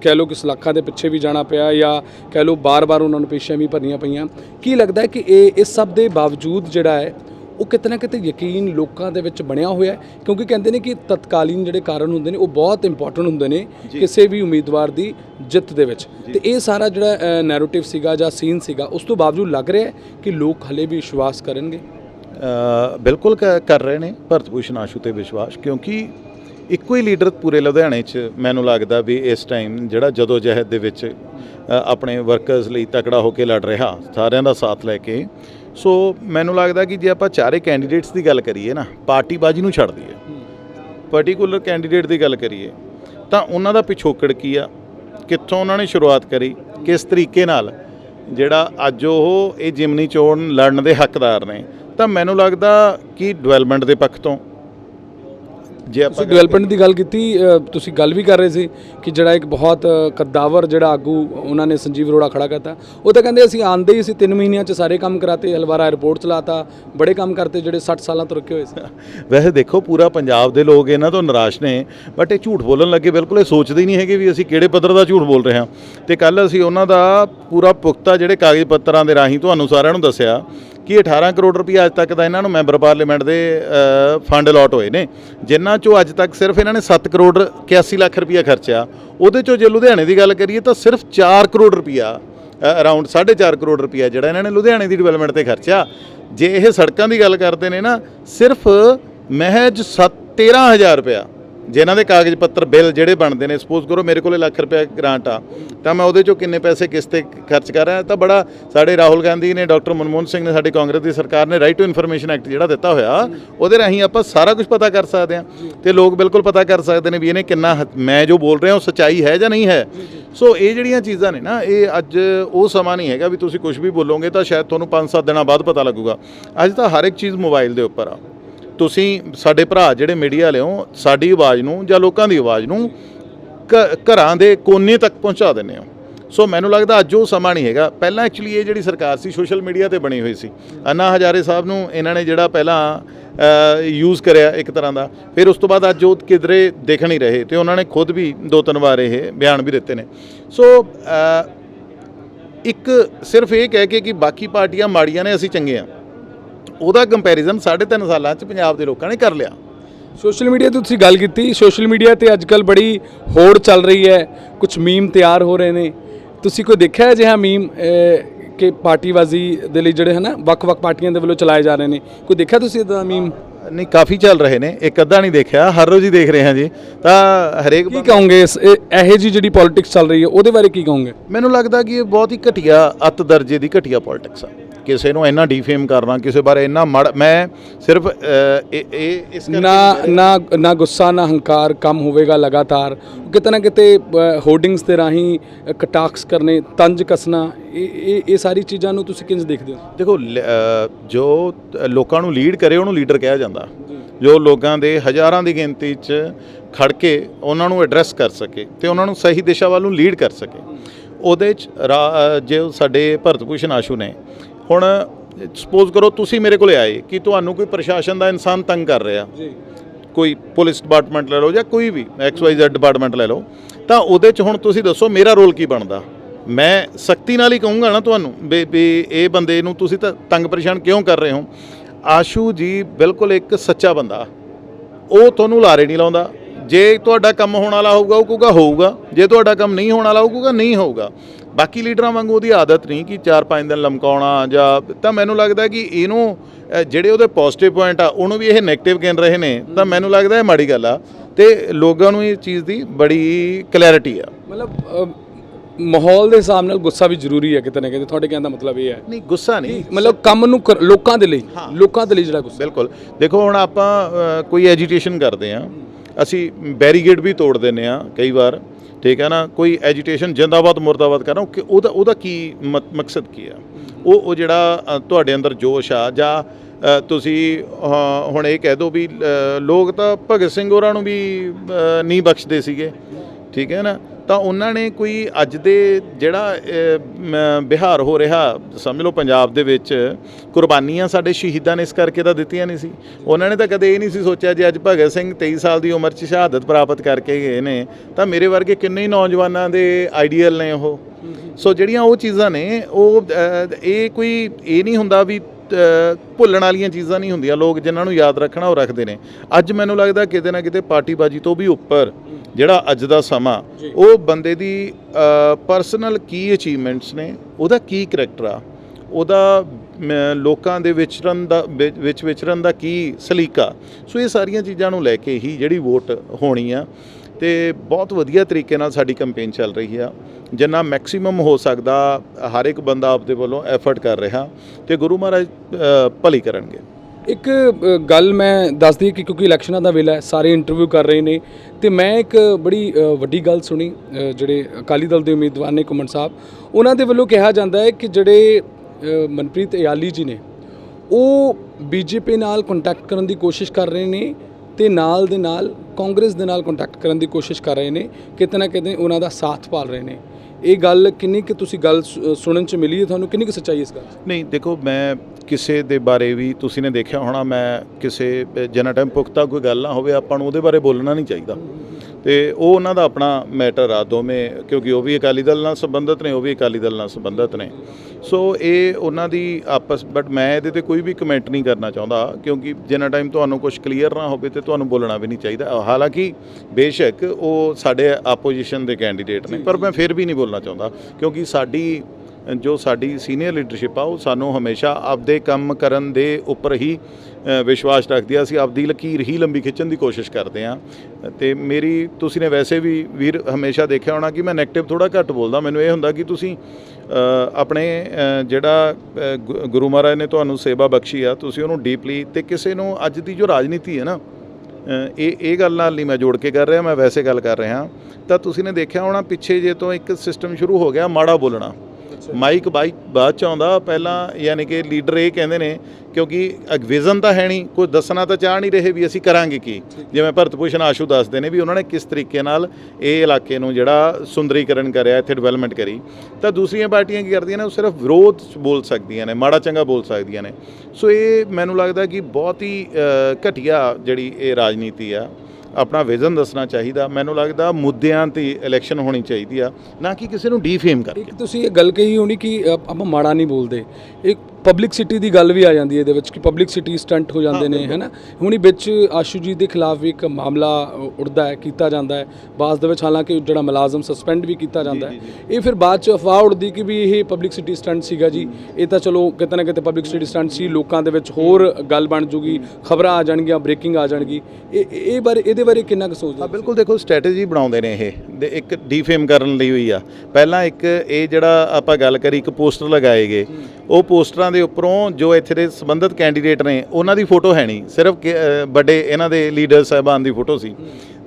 ਕਹਿ ਲਓ ਕਿ ਸਲਾਖਾਂ ਦੇ ਪਿੱਛੇ ਵੀ ਜਾਣਾ ਪਿਆ ਜਾਂ ਕਹਿ ਲਓ ਬਾਰ-ਬਾਰ ਉਹਨਾਂ ਨੂੰ ਪੇਸ਼ੀਆਂ ਵੀ ਭਰਨੀਆਂ ਪਈਆਂ ਕੀ ਲੱਗਦਾ ਹੈ ਕਿ ਇਹ ਇਸ ਸਭ ਦੇ ਬਾਵਜੂਦ ਜਿਹੜਾ ਹੈ ਉਹ ਕਿਤੇ ਨਾ ਕਿਤੇ ਯਕੀਨ ਲੋਕਾਂ ਦੇ ਵਿੱਚ ਬਣਿਆ ਹੋਇਆ ਹੈ? ਕਿਉਂਕਿ ਕਹਿੰਦੇ ਨੇ ਕਿ ਤਤਕਾਲੀਨ ਜਿਹੜੇ ਕਾਰਨ ਹੁੰਦੇ ਨੇ ਉਹ ਬਹੁਤ ਇੰਪੋਰਟੈਂਟ ਹੁੰਦੇ ਨੇ ਕਿਸੇ ਵੀ ਉਮੀਦਵਾਰ ਦੀ ਜਿੱਤ ਦੇ ਵਿੱਚ। ਤੇ ਇਹ ਸਾਰਾ ਜਿਹੜਾ ਨੈਰੇਟਿਵ ਸੀਗਾ ਜਾਂ ਸੀਨ ਸੀਗਾ ਉਸ ਤੋਂ ਬਾਵਜੂਦ ਲੱਗ ਰਿਹਾ ਹੈ ਕਿ ਲੋਕ ਹਲੇ ਵੀ ਵਿਸ਼ਵਾਸ ਕਰਨਗੇ? ਬਿਲਕੁਲ ਕ- ਕਰ ਰਹੇ ਨੇ ਭਰਤ ਭੂਸ਼ਣ ਆਸ਼ੂ ਤੇ ਵਿਸ਼ਵਾਸ, ਕਿਉਂਕਿ ਇੱਕੋ ਹੀ ਲੀਡਰ ਪੂਰੇ ਲੁਧਿਆਣੇ 'ਚ ਮੈਨੂੰ ਲੱਗਦਾ ਵੀ ਇਸ ਟਾਈਮ ਜਿਹੜਾ ਜਦੋਂ ਜਹਿਦ ਦੇ ਵਿੱਚ ਆਪਣੇ ਵਰਕਰਸ ਲਈ ਤਕੜਾ ਹੋ ਕੇ ਲੜ ਰਿਹਾ, ਸਾਰਿਆਂ ਦਾ ਸਾਥ ਲੈ ਕੇ, ਸੋ ਮੈਨੂੰ ਲੱਗਦਾ ਕਿ ਜੇ ਆਪਾਂ ਚਾਰੇ ਕੈਂਡੀਡੇਟਸ ਦੀ ਗੱਲ ਕਰੀਏ ਨਾ, ਪਾਰਟੀ ਬਾਜੀ ਨੂੰ ਛੱਡ ਦਈਏ ਪਾਰਟਿਕੂਲਰ ਕੈਂਡੀਡੇਟ ਦੀ ਗੱਲ ਕਰੀਏ, ਤਾਂ ਉਹਨਾਂ ਦਾ ਪਿਛੋਕੜ ਕੀ ਆ? ਕਿੱਥੋਂ ਉਹਨਾਂ ਨੇ ਸ਼ੁਰੂਆਤ ਕਰੀ? ਕਿਸ ਤਰੀਕੇ ਨਾਲ? ਜਿਹੜਾ ਅੱਜ ਉਹ ਇਹ ਜਿਮਨੀ ਚੋਣ ਲੜਨ ਦੇ ਹੱਕਦਾਰ ਨੇ, ਤਾਂ ਮੈਨੂੰ ਲੱਗਦਾ ਕਿ ਡਿਵੈਲਪਮੈਂਟ ਦੇ ਪੱਖ ਤੋਂ ਜੇ ਆਪਾਂ ਤੁਸੀਂ ਡਿਵੈਲਪਮੈਂਟ ਦੀ ਗੱਲ ਕੀਤੀ ਤੁਸੀਂ ਗੱਲ ਵੀ ਕਰ ਰਹੇ ਸੀ ਕਿ ਜਿਹੜਾ ਇੱਕ ਬਹੁਤ ਕੱਦਾਵਰ ਜਿਹੜਾ ਆਗੂ ਉਹਨਾਂ ਨੇ ਸੰਜੀਵ ਅਰੋੜਾ ਖੜਾ ਕਰਤਾ। ਉਹ ਤਾਂ ਕਹਿੰਦੇ ਅਸੀਂ ਆਂਦੇ ਹੀ ਸੀ 3 ਮਹੀਨਿਆਂ 'ਚ ਸਾਰੇ ਕੰਮ ਕਰਾਤੇ ਹਲਵਾਰਾ 에ਅਰਪੋਰਟ ਚਲਾਤਾ ਬੜੇ ਕੰਮ ਕਰਤੇ ਜਿਹੜੇ 60 ਸਾਲਾਂ ਤੋਂ ਰੁਕੇ ਹੋਏ ਸੀ। ਵੈਸੇ ਦੇਖੋ ਪੂਰਾ ਪੰਜਾਬ ਦੇ ਲੋਕ ਇਹਨਾਂ ਤੋਂ ਨਿਰਾਸ਼ ਨੇ ਬਟ ਇਹ ਝੂਠ ਬੋਲਣ ਲੱਗੇ ਬਿਲਕੁਲ ਇਹ ਸੋਚਦੇ ਹੀ ਨਹੀਂ ਹੈਗੇ ਵੀ ਅਸੀਂ ਕਿਹੜੇ ਪੱਧਰ ਦਾ ਝੂਠ ਬੋਲ ਰਹੇ ਹਾਂ। ਤੇ ਕੱਲ ਅਸੀਂ ਉਹਨਾਂ ਦਾ ਪੂਰਾ ਪੁਖਤਾ ਜਿਹੜੇ ਕਾਗਜ਼ ਪੱਤਰਾਂ ਦੇ ਰਾਹੀਂ ਤੁਹਾਨੂੰ ਸਾਰਿਆਂ ਨੂੰ ਦੱਸਿਆ ਕਿ 18 ਕਰੋੜ ਰੁਪਏ ਅੱਜ ਤੱਕ ਦਾ ਇਹਨਾਂ ਨੂੰ ਮੈਂਬਰ ਪਾਰਲੀਮੈਂਟ ਦੇ ਫੰਡ ਅਲਾਟ ਹੋਏ ਨੇ। ਜਿਨ੍ਹਾਂ ਚੋਂ ਅੱਜ ਤੱਕ ਸਿਰਫ ਇਹਨਾਂ ਨੇ 7 ਕਰੋੜ 81 ਲੱਖ ਰੁਪਇਆ ਖਰਚਿਆ। ਉਹਦੇ ਚੋਂ ਜੇ ਲੁਧਿਆਣੇ ਦੀ ਗੱਲ ਕਰੀਏ ਤਾਂ ਸਿਰਫ 4 ਕਰੋੜ ਰੁਪਇਆ ਅਰਾਊਂਡ 4.5 ਕਰੋੜ ਰੁਪਇਆ ਜਿਹੜਾ ਇਹਨਾਂ ਨੇ ਲੁਧਿਆਣੇ ਦੀ ਡਿਵੈਲਪਮੈਂਟ ਤੇ ਖਰਚਿਆ। ਜੇ ਇਹ ਸੜਕਾਂ ਦੀ ਗੱਲ ਕਰਦੇ ਨੇ ਨਾ, ਸਿਰਫ ਮਹਿਜ 7 13000 ਰੁਪਇਆ ਜਿਨ੍ਹਾਂ ਦੇ ਕਾਗਜ਼ ਪੱਤਰ, ਬਿੱਲ ਜਿਹੜੇ ਬਣਦੇ ਨੇ, ਸਪੋਜ਼ ਕਰੋ ਮੇਰੇ ਕੋਲੇ ਲੱਖ ਰੁਪਏ ਗ੍ਰਾਂਟ ਆ, ਤਾਂ ਮੈਂ ਉਹਦੇ ਚੋਂ ਕਿੰਨੇ ਪੈਸੇ ਕਿਸ ਤੇ ਖਰਚ ਕਰ ਰਿਹਾ। ਤਾਂ ਬੜਾ ਸਾਡੇ ਰਾਹੁਲ ਗਾਂਧੀ ਨੇ, ਡਾਕਟਰ ਮਨਮੋਹਨ ਸਿੰਘ ਨੇ, ਸਾਡੀ ਕਾਂਗਰਸ ਦੀ ਸਰਕਾਰ ਨੇ ਰਾਈਟ ਟੂ ਇਨਫੋਰਮੇਸ਼ਨ ਐਕਟ ਜਿਹੜਾ ਦਿੱਤਾ ਹੋਇਆ, ਉਹਦੇ ਰਾਹੀਂ ਆਪਾਂ ਸਾਰਾ ਕੁਝ ਪਤਾ ਕਰ ਸਕਦੇ ਹਾਂ। ਤੇ ਲੋਕ ਬਿਲਕੁਲ ਪਤਾ ਕਰ ਸਕਦੇ ਨੇ ਵੀ ਇਹਨੇ ਕਿੰਨਾ ਹ- ਮੈਂ ਜੋ ਬੋਲ ਰਿਹਾ ਉਹ ਸੱਚਾਈ ਹੈ ਜਾਂ ਨਹੀਂ ਹੈ। ਸੋ ਇਹ ਜਿਹੜੀਆਂ ਚੀਜ਼ਾਂ ਨੇ ਨਾ, ਇਹ ਅੱਜ ਉਹ ਸਮਾਂ ਨਹੀਂ ਹੈਗਾ ਵੀ ਤੁਸੀਂ ਕੁਝ ਵੀ ਬੋਲੋਗੇ ਤਾਂ ਸ਼ਾਇਦ ਤੁਹਾਨੂੰ 5-7 ਦਿਨਾਂ ਬਾਅਦ ਪਤਾ ਲੱਗੂਗਾ। ਅੱਜ ਤਾਂ ਹਰ ਇੱਕ ਚੀਜ਼ ਮੋਬਾਈਲ ਦੇ ਉੱਪਰ ਆ। ਤੁਸੀਂ ਸਾਡੇ ਭਰਾ ਜਿਹੜੇ ਮੀਡੀਆ ਵਾਲੇ ਹੋ, ਸਾਡੀ ਆਵਾਜ਼ ਨੂੰ ਜਾਂ ਲੋਕਾਂ ਦੀ ਆਵਾਜ਼ ਨੂੰ ਘਰਾਂ ਦੇ ਕੋਨੇ ਤੱਕ ਪਹੁੰਚਾ ਦਿੰਦੇ ਹੋ। ਸੋ ਮੈਨੂੰ ਲੱਗਦਾ ਅੱਜ ਉਹ ਸਮਾਂ ਨਹੀਂ ਹੈਗਾ। ਪਹਿਲਾਂ ਐਕਚੁਅਲੀ ਇਹ ਜਿਹੜੀ ਸਰਕਾਰ ਸੀ ਸੋਸ਼ਲ ਮੀਡੀਆ ਤੇ ਬਣੀ ਹੋਈ ਸੀ। ਅੰਨਾ ਹਜ਼ਾਰੇ ਸਾਹਿਬ ਨੂੰ ਇਹਨਾਂ ਨੇ ਜਿਹੜਾ ਪਹਿਲਾਂ ਯੂਜ਼ ਕਰਿਆ ਇੱਕ ਤਰ੍ਹਾਂ ਦਾ। ਫਿਰ ਉਸ ਤੋਂ ਬਾਅਦ ਅੱਜ ਉਹ ਕਿਧਰੇ ਦਿਖ ਨਹੀਂ ਰਹੇ ਤੇ ਉਹਨਾਂ ਨੇ ਖੁਦ ਵੀ ਦੋ ਤਿੰਨ ਵਾਰ ਇਹ ਬਿਆਨ ਵੀ ਦਿੱਤੇ ਨੇ। ਸੋ ਇੱਕ ਸਿਰਫ ਇਹ ਕਹਿ ਕੇ ਕਿ ਬਾਕੀ ਪਾਰਟੀਆਂ ਮਾੜੀਆਂ ਨੇ, ਅਸੀਂ ਚੰਗੇ ਆ ਉਹਦਾ ਕੰਪੈਰੀਜ਼ਨ 3.5 ਸਾਲਾਂ 'ਚ ਪੰਜਾਬ ਦੇ ਲੋਕਾਂ ਨੇ ਕਰ ਲਿਆ। ਸੋਸ਼ਲ ਮੀਡੀਆ ਤੇ ਤੁਸੀਂ ਗੱਲ ਕੀਤੀ ਸੋਸ਼ਲ ਮੀਡੀਆ ਤੇ ਅੱਜਕੱਲ ਬੜੀ ਹੋੜ ਚੱਲ ਰਹੀ ਹੈ ਕੁਝ ਮੀਮ ਤਿਆਰ ਹੋ ਰਹੇ ਨੇ। ਤੁਸੀਂ ਕੋਈ ਦੇਖਿਆ ਅਜਿਹਾ ਮੀਮ ਕਿ ਪਾਰਟੀਬਾਜ਼ੀ ਦੇ ਲਈ ਜਿਹੜੇ ਹਨਾ ਵੱਖ-ਵੱਖ ਪਾਰਟੀਆਂ ਦੇ ਵੱਲੋਂ ਚਲਾਏ ਜਾ ਰਹੇ ਨੇ? ਕੋਈ ਦੇਖਿਆ ਤੁਸੀਂ ਇਦਾਂ ਮੀਮ? ਨਹੀਂ ਕਾਫੀ ਚੱਲ ਰਹੇ ਨੇ ਇੱਕ ਅੱਧਾ ਨਹੀਂ ਦੇਖਿਆ ਹਰ ਰੋਜ਼ ਹੀ ਦੇਖ ਰਹੇ ਹਾਂ ਜੀ। ਤਾਂ ਹਰੇਕ ਕੀ ਕਹੋਗੇ ਇਸ ਇਹ- ਇਹੋ ਜੀ ਜਿਹੜੀ ਪੋਲਿਟਿਕਸ ਚੱਲ ਰਹੀ ਹੈ ਉਹਦੇ ਬਾਰੇ ਕੀ ਕਹੋਗੇ? ਮੈਨੂੰ ਲੱਗਦਾ ਕਿ ਇਹ ਬਹੁਤ ਹੀ ਘਟੀਆ ਅੱਤ ਦਰਜੇ ਦੀ ਘਟੀਆ ਪੋਲਿਟਿਕਸ ਆ। ਕਿਸੇ ਨੂੰ ਇੰਨਾ ਡੀਫੇਮ ਕਰਨਾ ਕਿਸੇ ਬਾਰੇ ਇੰਨਾ ਮੜ ਮੈਂ ਸਿਰਫ ਇਹ ਇਹ ਇਸ ਕਰਕੇ ਨਾ ਨਾ ਨਾ ਗੁੱਸਾ ਨਾ ਹੰਕਾਰ ਕੰਮ ਹੋਵੇਗਾ ਲਗਾਤਾਰ। ਕਿਤੇ ਨਾ ਕਿਤੇ ਹੋਰਡਿੰਗਸ ਦੇ ਰਾਹੀਂ ਕਟਾਕਸ ਕਰਨੇ ਤੰਜ ਕਸਣਾ ਇਹ ਇਹ ਸਾਰੀ ਚੀਜ਼ਾਂ ਨੂੰ ਤੁਸੀਂ ਕਿੰਜ ਦੇਖਦੇ ਹੋ? ਦੇਖੋ ਜੋ ਲੋਕਾਂ ਨੂੰ ਲੀਡ ਕਰੇ ਉਹਨੂੰ ਲੀਡਰ ਕਿਹਾ ਜਾਂਦਾ। ਜੋ। ਲੋਕਾਂ ਦੇ ਹਜ਼ਾਰਾਂ ਦੀ ਗਿਣਤੀ 'ਚ ਖੜ ਕੇ ਉਹਨਾਂ ਨੂੰ ਐਡਰੈਸ ਕਰ ਸਕੇ ਤੇ ਉਹਨਾਂ ਨੂੰ ਸਹੀ ਦਿਸ਼ਾ ਵੱਲ ਨੂੰ ਲੀਡ ਕਰ ਸਕੇ। ਉਹਦੇ 'ਚ ਜੋ ਸਾਡੇ ਭਰਤ ਭੂਸ਼ਣ ਆਸ਼ੂ ਨੇ ਹੁਣ ਸਪੋਜ਼ ਕਰੋ ਤੁਸੀਂ ਮੇਰੇ ਕੋਲੇ ਆਏ ਕਿ ਤੁਹਾਨੂੰ ਕੋਈ ਪ੍ਰਸ਼ਾਸਨ ਦਾ ਇਨਸਾਨ ਤੰਗ ਕਰ ਰਿਹਾ। ਜੀ। ਕੋਈ ਪੁਲਿਸ ਡਿਪਾਰਟਮੈਂਟ ਲੈ ਲਓ ਜਾਂ ਕੋਈ ਵੀ ਐਕਸ ਵਾਈ ਜ਼ੈਡ ਡਿਪਾਰਟਮੈਂਟ ਲੈ ਲਓ ਤਾਂ ਉਹਦੇ 'ਚ ਹੁਣ ਤੁਸੀਂ ਦੱਸੋ ਮੇਰਾ ਰੋਲ ਕੀ ਬਣਦਾ। ਮੈਂ ਸਖਤੀ ਨਾਲ ਹੀ ਕਹੂੰਗਾ ਨਾ ਤੁਹਾਨੂੰ ਵੀ ਵੀ ਇਹ ਬੰਦੇ ਨੂੰ ਤੁਸੀਂ ਤਾਂ ਤੰਗ ਪਰੇਸ਼ਾਨ ਕਿਉਂ ਕਰ ਰਹੇ ਹੋ? ਆਸ਼ੂ ਜੀ ਬਿਲਕੁਲ ਇੱਕ ਸੱਚਾ ਬੰਦਾ। ਉਹ ਤੁਹਾਨੂੰ ਲਾਰੇ ਨਹੀਂ ਲਾਉਂਦਾ। ਜੇ ਤੁਹਾਡਾ ਕੰਮ ਹੋਣ ਵਾਲਾ ਹੋਊਗਾ ਉਹ ਕਹੂਗਾ ਹੋਊਗਾ। ਜੇ ਤੁਹਾਡਾ ਕੰਮ ਨਹੀਂ ਹੋਣ ਵਾਲਾ ਉਹ ਕਹੂਗਾ ਨਹੀਂ ਹੋਊਗਾ। ਬਾਕੀ ਲੀਡਰਾਂ ਵਾਂਗੂ ਉਹਦੀ ਆਦਤ ਨਹੀਂ ਕਿ 4-5 ਦਿਨ ਲਮਕਾਉਣਾ ਜਾਂ ਤਾਂ ਮੈਨੂੰ ਲੱਗਦਾ ਕਿ ਇਹਨੂੰ ਜਿਹੜੇ ਉਹਦੇ ਪੋਜ਼ਿਟਿਵ ਪੁਆਇੰਟ ਆ ਉਹਨੂੰ ਵੀ ਇਹ 네ਗੇਟਿਵ ਗਿਣ ਰਹੇ ਨੇ ਤਾਂ ਮੈਨੂੰ ਲੱਗਦਾ ਇਹ ਮਾੜੀ ਗੱਲ ਆ। ਤੇ ਲੋਕਾਂ ਨੂੰ ਇਹ ਚੀਜ਼ ਦੀ ਬੜੀ ਕਲੈਰਿਟੀ ਆ। ਮਤਲਬ ਮਾਹੌਲ ਦੇ ਹਿਸਾਬ ਨਾਲ ਗੁੱਸਾ ਵੀ ਜ਼ਰੂਰੀ ਹੈ ਕਿਤੇ ਨਾ ਕਿਤੇ। ਤੁਹਾਡੇ ਕਹਿਣ ਦਾ ਮਤਲਬ ਇਹ ਹੈ ਨਹੀਂ ਗੁੱਸਾ ਨਹੀਂ। ਮਤਲਬ ਕੰਮ ਨੂੰ ਲੋਕਾਂ ਦੇ ਲਈ। ਲੋਕਾਂ ਦੇ ਲਈ ਜਿਹੜਾ ਗੁੱਸਾ। ਬਿਲਕੁਲ। ਦੇਖੋ ਹੁਣ ਆਪਾਂ ਕੋਈ ਐਜੀਟੇਸ਼ਨ ਕਰਦੇ ਆ। ਅਸੀਂ ਬੈਰੀਗੇਡ ਵੀ ਤੋੜ ਦਿੰਨੇ ਆ ਕਈ ਵਾਰ, ਠੀਕ ਹੈ ਨਾ? ਕੋਈ ਐਜੀਟੇਸ਼ਨ ਜਿੰਦਾਬਾਦ, ਮੁਰਦਾਬਾਦ ਕਰਨਾ ਕਿ ਉਹਦਾ ਉਹਦਾ ਕੀ ਮਕਸਦ ਕੀ ਆ? ਉਹ ਉਹ ਜਿਹੜਾ ਤੁਹਾਡੇ ਅੰਦਰ ਜੋਸ਼ ਆ, ਜਾਂ ਤੁਸੀਂ ਹੁਣ ਇਹ ਕਹਿ ਦਿਓ ਵੀ ਲੋਕ ਤਾਂ ਭਗਤ ਸਿੰਘ ਹੋਰਾਂ ਨੂੰ ਵੀ ਨਹੀਂ ਬਖਸ਼ਦੇ ਸੀਗੇ, ਠੀਕ ਹੈ ਨਾ? ਤਾਂ ਉਹਨਾਂ ਨੇ ਕੋਈ ਅੱਜ ਦੇ ਜਿਹੜਾ ਅ, ਬਿਹਾਰ ਹੋ ਰਿਹਾ ਸਮਝ ਲਓ ਪੰਜਾਬ ਦੇ ਵਿੱਚ ਕੁਰਬਾਨੀਆਂ ਸਾਡੇ ਸ਼ਹੀਦਾਂ ਨੇ ਇਸ ਕਰਕੇ ਤਾਂ ਦਿੱਤੀਆਂ ਨਹੀਂ ਸੀ। ਉਹਨਾਂ ਨੇ ਤਾਂ ਕਦੇ ਇਹ ਨਹੀਂ ਸੀ ਸੋਚਿਆ ਜੇ ਅੱਜ ਭਗਤ ਸਿੰਘ 23 ਸਾਲ ਦੀ ਉਮਰ 'ਚ ਸ਼ਹਾਦਤ ਪ੍ਰਾਪਤ ਕਰਕੇ ਗਏ ਨੇ ਤਾਂ ਮੇਰੇ ਵਰਗੇ ਕਿੰਨੇ ਹੀ ਨੌਜਵਾਨਾਂ ਦੇ ਆਈਡੀਅਲ ਨੇ ਉਹ। ਸੋ ਜਿਹੜੀਆਂ ਉਹ ਚੀਜ਼ਾਂ ਨੇ ਉਹ ਇਹ ਕੋਈ ਇਹ ਨਹੀਂ ਹੁੰਦਾ ਵੀ ਭੁੱਲਣ ਵਾਲੀਆਂ ਚੀਜ਼ਾਂ ਨਹੀਂ ਹੁੰਦੀਆਂ। ਲੋਕ ਜਿਨ੍ਹਾਂ ਨੂੰ ਯਾਦ ਰੱਖਣਾ ਉਹ ਰੱਖਦੇ ਨੇ। ਅੱਜ ਮੈਨੂੰ ਲੱਗਦਾ ਕਿਤੇ ਨਾ ਕਿਤੇ ਪਾਰਟੀਬਾਜੀ ਤੋਂ ਵੀ ਉੱਪਰ ਜਿਹੜਾ ਅੱਜ ਦਾ ਸਮਾਂ ਉਹ ਬੰਦੇ ਦੀ ਪਰਸਨਲ ਕੀ ਅਚੀਵਮੈਂਟਸ ਨੇ ਉਹਦਾ ਕੀ ਕਰੈਕਟਰ ਆ? ਉਹਦਾ ਲੋਕਾਂ ਦੇ ਵਿਚਰਨ ਦਾ ਵਿਚ- ਵਿੱਚ ਵਿਚਰਨ ਦਾ ਕੀ ਸਲੀਕਾ? ਸੋ ਇਹ ਸਾਰੀਆਂ ਚੀਜ਼ਾਂ ਨੂੰ ਲੈ ਕੇ ਹੀ ਜਿਹੜੀ ਵੋਟ ਹੋਣੀ ਆ ਤੇ ਬਹੁਤ ਵਧੀਆ ਤਰੀਕੇ ਨਾਲ ਸਾਡੀ ਕੈਂਪੇਨ ਚੱਲ ਰਹੀ ਆ। ਜਿੰਨਾ ਮੈਕਸਿਮਮ ਹੋ ਸਕਦਾ ਹਰ ਇੱਕ ਬੰਦਾ ਆਪਦੇ ਵੱਲੋਂ ਐਫਰਟ ਕਰ ਰਿਹਾ ਤੇ ਗੁਰੂ ਮਹਾਰਾਜ ਭਲੀ ਕਰਨਗੇ। ਇੱਕ ਅ, ਗੱਲ ਮੈਂ ਦੱਸਦੀ ਕਿ ਕਿਉਂਕਿ ਇਲੈਕਸ਼ਨਾਂ ਦਾ ਵੇਲਾ ਹੈ ਸਾਰੇ ਇੰਟਰਵਿਊ ਕਰ ਰਹੇ ਨੇ। ਤੇ ਮੈਂ ਇੱਕ ਬੜੀ ਅ, ਵੱਡੀ ਗੱਲ ਸੁਣੀ ਅ, ਜਿਹੜੇ ਅਕਾਲੀ ਦਲ ਦੇ ਉਮੀਦਵਾਰ ਨੇ ਕੁਮਨ ਸਾਹਿਬ ਉਹਨਾਂ ਦੇ ਵੱਲੋਂ ਕਿਹਾ ਜਾਂਦਾ ਹੈ ਕਿ ਜਿਹੜੇ ਅ, ਮਨਪ੍ਰੀਤ ਇਆਲੀ ਜੀ ਨੇ ਉਹ ਬੀਜੇਪੀ ਨਾਲ ਕੰਟੈਕਟ ਕਰਨ ਦੀ ਕੋਸ਼ਿਸ਼ ਕਰ ਰਹੇ ਨੇ ਤੇ ਨਾਲ ਦੇ ਨਾਲ ਕਾਂਗਰਸ ਦੇ ਨਾਲ ਕੰਟੈਕਟ ਕਰਨ ਦੀ ਕੋਸ਼ਿਸ਼ ਕਰ ਰਹੇ ਨੇ ਕਿਤੇ ਨਾ ਕਿਤੇ ਉਹਨਾਂ ਦਾ ਸਾਥ ਪਾਲ ਰਹੇ ਨੇ। ਇਹ ਗੱਲ ਕਿੰਨੀ ਕਿ ਤੁਸੀਂ ਗੱਲ ਸੁ- ਸੁਣਨ ਚ ਮਿਲੀ ਹੈ ਤੁਹਾਨੂੰ? ਕਿੰਨੀ ਕਿ ਸੱਚਾਈ ਇਸ ਗੱਲ 'ਚ? ਨਹੀਂ ਦੇਖੋ ਮੈਂ ਕਿਸੇ ਦੇ ਬਾਰੇ ਵੀ ਤੁਸੀਂ ਨੇ ਦੇਖਿਆ ਹੋਣਾ, ਮੈਂ ਕਿਸੇ ਜਿੰਨਾ ਟਾਈਮ ਪੁਖਤਾ ਕੋਈ ਗੱਲ ਨਾ ਹੋਵੇ, ਆਪਾਂ ਨੂੰ ਉਹਦੇ ਬਾਰੇ ਬੋਲਣਾ ਨਹੀਂ ਚਾਹੀਦਾ। ਤੇ ਉਹ ਉਹਨਾਂ ਦਾ ਆਪਣਾ ਮੈਟਰ ਆ ਦੋਵੇਂ, ਕਿਉਂਕਿ ਉਹ ਵੀ ਅਕਾਲੀ ਦਲ ਨਾਲ ਸੰਬੰਧਿਤ ਨੇ, ਉਹ ਵੀ ਅਕਾਲੀ ਦਲ ਨਾਲ ਸੰਬੰਧਿਤ ਨੇ। ਸੋ ਇਹ ਉਹਨਾਂ ਦੀ ਆਪਸ, ਬਟ ਮੈਂ ਇਹਦੇ ਤੇ ਕੋਈ ਵੀ ਕਮੈਂਟ ਨਹੀਂ ਕਰਨਾ ਚਾਹੁੰਦਾ, ਕਿਉਂਕਿ ਜਿੰਨਾ ਟਾਈਮ ਤੁਹਾਨੂੰ ਕੁਝ ਕਲੀਅਰ ਨਾ ਹੋਵੇ ਤੇ ਤੁਹਾਨੂੰ ਬੋਲਣਾ ਵੀ ਨਹੀਂ ਚਾਹੀਦਾ। ਹਾਲਾਂਕਿ ਬੇਸ਼ੱਕ ਉਹ ਸਾਡੇ ਆਪੋਜੀਸ਼ਨ ਦੇ ਕੈਂਡੀਡੇਟ ਨੇ, ਪਰ ਮੈਂ ਫਿਰ ਵੀ ਨਹੀਂ ਬੋਲਣਾ ਚਾਹੁੰਦਾ, ਕਿਉਂਕਿ ਸਾਡੀ ਜੋ ਸਾਡੀ ਸੀਨੀਅਰ ਲੀਡਰਸ਼ਿਪ ਆ, ਉਹ ਸਾਨੂੰ ਹਮੇਸ਼ਾ ਆਪਦੇ ਕੰਮ ਕਰਨ ਦੇ ਉੱਪਰ ਹੀ ਵਿਸ਼ਵਾਸ ਰੱਖਦੀ ਆ। ਅਸੀਂ ਆਪਦੀ ਲਕੀਰ ਹੀ ਲੰਬੀ ਖਿੱਚਣ ਦੀ ਕੋਸ਼ਿਸ਼ ਕਰਦੇ ਆ। ਤੇ ਮੇਰੀ, ਤੁਸੀਂ ਨੇ ਵੈਸੇ ਵੀ ਵੀਰ ਹਮੇਸ਼ਾ ਦੇਖਿਆ ਹੋਣਾ ਕਿ ਮੈਂ 네ਗੇਟਿਵ ਥੋੜਾ ਘੱਟ ਬੋਲਦਾ। ਮੈਨੂੰ ਇਹ ਹੁੰਦਾ ਕਿ ਤੁਸੀਂ ਆਪਣੇ ਜਿਹੜਾ ਗੁ- ਗੁਰੂ ਮਹਾਰਾਜ ਨੇ ਤੁਹਾਨੂੰ ਸੇਵਾ ਬਖਸ਼ੀ ਆ, ਤੁਸੀਂ ਉਹਨੂੰ ਡੀਪਲੀ ਤੇ ਕਿਸੇ ਨੂੰ ਅੱਜ ਦੀ ਜੋ ਰਾਜਨੀਤੀ ਹੈ ਨਾ ਇਹ ਇਹ ਗੱਲ ਨਾਲ ਨਹੀਂ ਮੈਂ ਜੋੜ ਕੇ ਕਰ ਰਿਹਾ, ਮੈਂ ਵੈਸੇ ਗੱਲ ਕਰ ਰਿਹਾ। ਤਾਂ ਤੁਸੀਂ ਨੇ ਦੇਖਿਆ ਹੋਣਾ ਪਿੱਛੇ ਜੇ ਤੋਂ ਇੱਕ ਸਿਸਟਮ ਸ਼ੁਰੂ ਹੋ ਗਿਆ, ਮਾੜਾ ਬੋਲਣਾ। ਮਾਈਕ ਬਾਈਕ ਬਾਅਦ ਚ ਆਉਂਦਾ ਪਹਿਲਾਂ ਯਾਨੀ ਕਿ ਲੀਡਰ ਇਹ ਕਹਿੰਦੇ ਨੇ ਕਿਉਂਕਿ ਵਿਜ਼ਨ ਤਾਂ ਹੈ ਨਹੀਂ ਕੋਈ ਦੱਸਣਾ ਤਾਂ ਚਾਹ ਨਹੀਂ ਰਹੇ ਵੀ ਅਸੀਂ ਕਰਾਂਗੇ ਕੀ। ਜਿਵੇਂ ਭਰਤ ਭੂਸ਼ਣ ਆਸ਼ੂ ਦੱਸਦੇ ਨੇ ਵੀ ਉਹਨਾਂ ਨੇ ਕਿਸ ਤਰੀਕੇ ਨਾਲ ਇਹ ਇਲਾਕੇ ਨੂੰ ਜਿਹੜਾ ਸੁੰਦਰੀਕਰਨ ਕਰਿਆ ਇੱਥੇ ਡਿਵੈਲਪਮੈਂਟ ਕਰੀ। ਤਾਂ ਦੂਸਰੀਆਂ ਪਾਰਟੀਆਂ ਕੀ ਕਰਦੀਆਂ ਨੇ ਉਹ ਸਿਰਫ ਵਿਰੋਧ 'ਚ ਬੋਲ ਸਕਦੀਆਂ ਨੇ ਮਾੜਾ ਚੰਗਾ ਬੋਲ ਸਕਦੀਆਂ ਨੇ। ਸੋ ਇਹ ਮੈਨੂੰ ਲੱਗਦਾ ਕਿ ਬਹੁਤ ਹੀ ਘਟੀਆ ਜਿਹੜੀ ਇਹ ਰਾਜਨੀਤੀ ਆ ਆਪਣਾ ਵਿਜ਼ਨ ਦੱਸਣਾ ਚਾਹੀਦਾ। ਮੈਨੂੰ ਲੱਗਦਾ ਮੁੱਦਿਆਂ ਤੇ ਇਲੈਕਸ਼ਨ ਹੋਣੀ ਚਾਹੀਦੀ ਆ। ਨਾ ਕਿ ਕਿਸੇ ਨੂੰ ਡੀਫੇਮ ਕਰਕੇ। ਤੁਸੀਂ ਇਹ ਗੱਲ ਕਹੀ ਹੋਣੀ ਕਿ ਆਪਾਂ ਮਾੜਾ ਨਹੀਂ ਬੋਲਦੇ। ਇੱਕ ਪਬਲਿਕ ਸਿਟੀ ਦੀ ਗੱਲ ਵੀ ਆ ਜਾਂਦੀ ਹੈ ਇਹਦੇ ਵਿੱਚ ਕਿ ਪਬਲਿਕ ਸਿਟੀ ਸਟੰਟ ਹੋ ਜਾਂਦੇ ਨੇ ਹੈਨਾ? ਹੁਣੀ ਵਿੱਚ ਆਸ਼ੂ ਜੀ ਦੇ ਖਿਲਾਫ ਵੀ ਇੱਕ ਮਾਮਲਾ ਅ, ਉੱਠਦਾ ਹੈ ਕੀਤਾ ਜਾਂਦਾ ਹੈ। ਬਾਅਦ ਦੇ ਵਿੱਚ ਹਾਲਾਂਕਿ ਜਿਹੜਾ ਮੁਲਾਜ਼ਮ ਸਸਪੈਂਡ ਵੀ ਕੀਤਾ ਜਾਂਦਾ ਹੈ। ਇਹ ਫਿਰ ਬਾਅਦ ਚ ਅਫਵਾਹ ਉੱਡਦੀ ਕਿ ਵੀ ਇਹ ਪਬਲਿਕ ਸਿਟੀ ਸਟੰਟ ਸੀਗਾ ਜੀ। ਇਹ ਤਾਂ ਚਲੋ ਕਿਤੇ ਨਾ ਕਿਤੇ ਪਬਲਿਕ ਸਿਟੀ ਸਟੰਟ ਸੀ ਲੋਕਾਂ ਦੇ ਵਿੱਚ ਹੋਰ ਗੱਲ ਬਣ ਜੂਗੀ ਖਬਰਾਂ ਆ ਜਾਣਗੀਆਂ ਬ੍ਰੇਕਿੰਗ ਆ ਜਾਣਗੀ। ਇਹ ਇਹ ਬਾਰੇ ਇਹਦੇ ਬਾਰੇ ਕਿੰਨਾ ਕੁ ਸੋਚਦੇ ਹਾਂ ਬਿਲਕੁਲ ਦੇਖੋ ਸਟ੍ਰੈਟਜੀ ਬਣਾਉਂਦੇ ਨੇ ਇਹ। ਦੇ ਇੱਕ ਡੀਫੇਮ ਕਰਨ ਲਈ ਹੋਈ ਆ। ਪਹਿਲਾਂ ਇੱਕ ਇਹ ਜਿਹੜਾ ਆਪਾਂ ਗੱਲ ਕਰੀ ਇੱਕ ਪੋਸਟਰ ਲਗਾਏ ਗਏ। ਉਹ ਪੋਸਟਰਾਂ ਦੇ ਉੱਪਰੋਂ ਜੋ ਇੱਥੇ ਦੇ ਸੰਬੰਧਿਤ ਕੈਂਡੀਡੇਟ ਨੇ, ਉਹਨਾਂ ਦੀ ਫੋਟੋ ਹੈ ਨਹੀਂ। ਸਿਰਫ ਵੱਡੇ ਇਹਨਾਂ ਦੇ ਲੀਡਰ ਸਾਹਿਬਾਨ ਦੀ ਫੋਟੋ ਸੀ।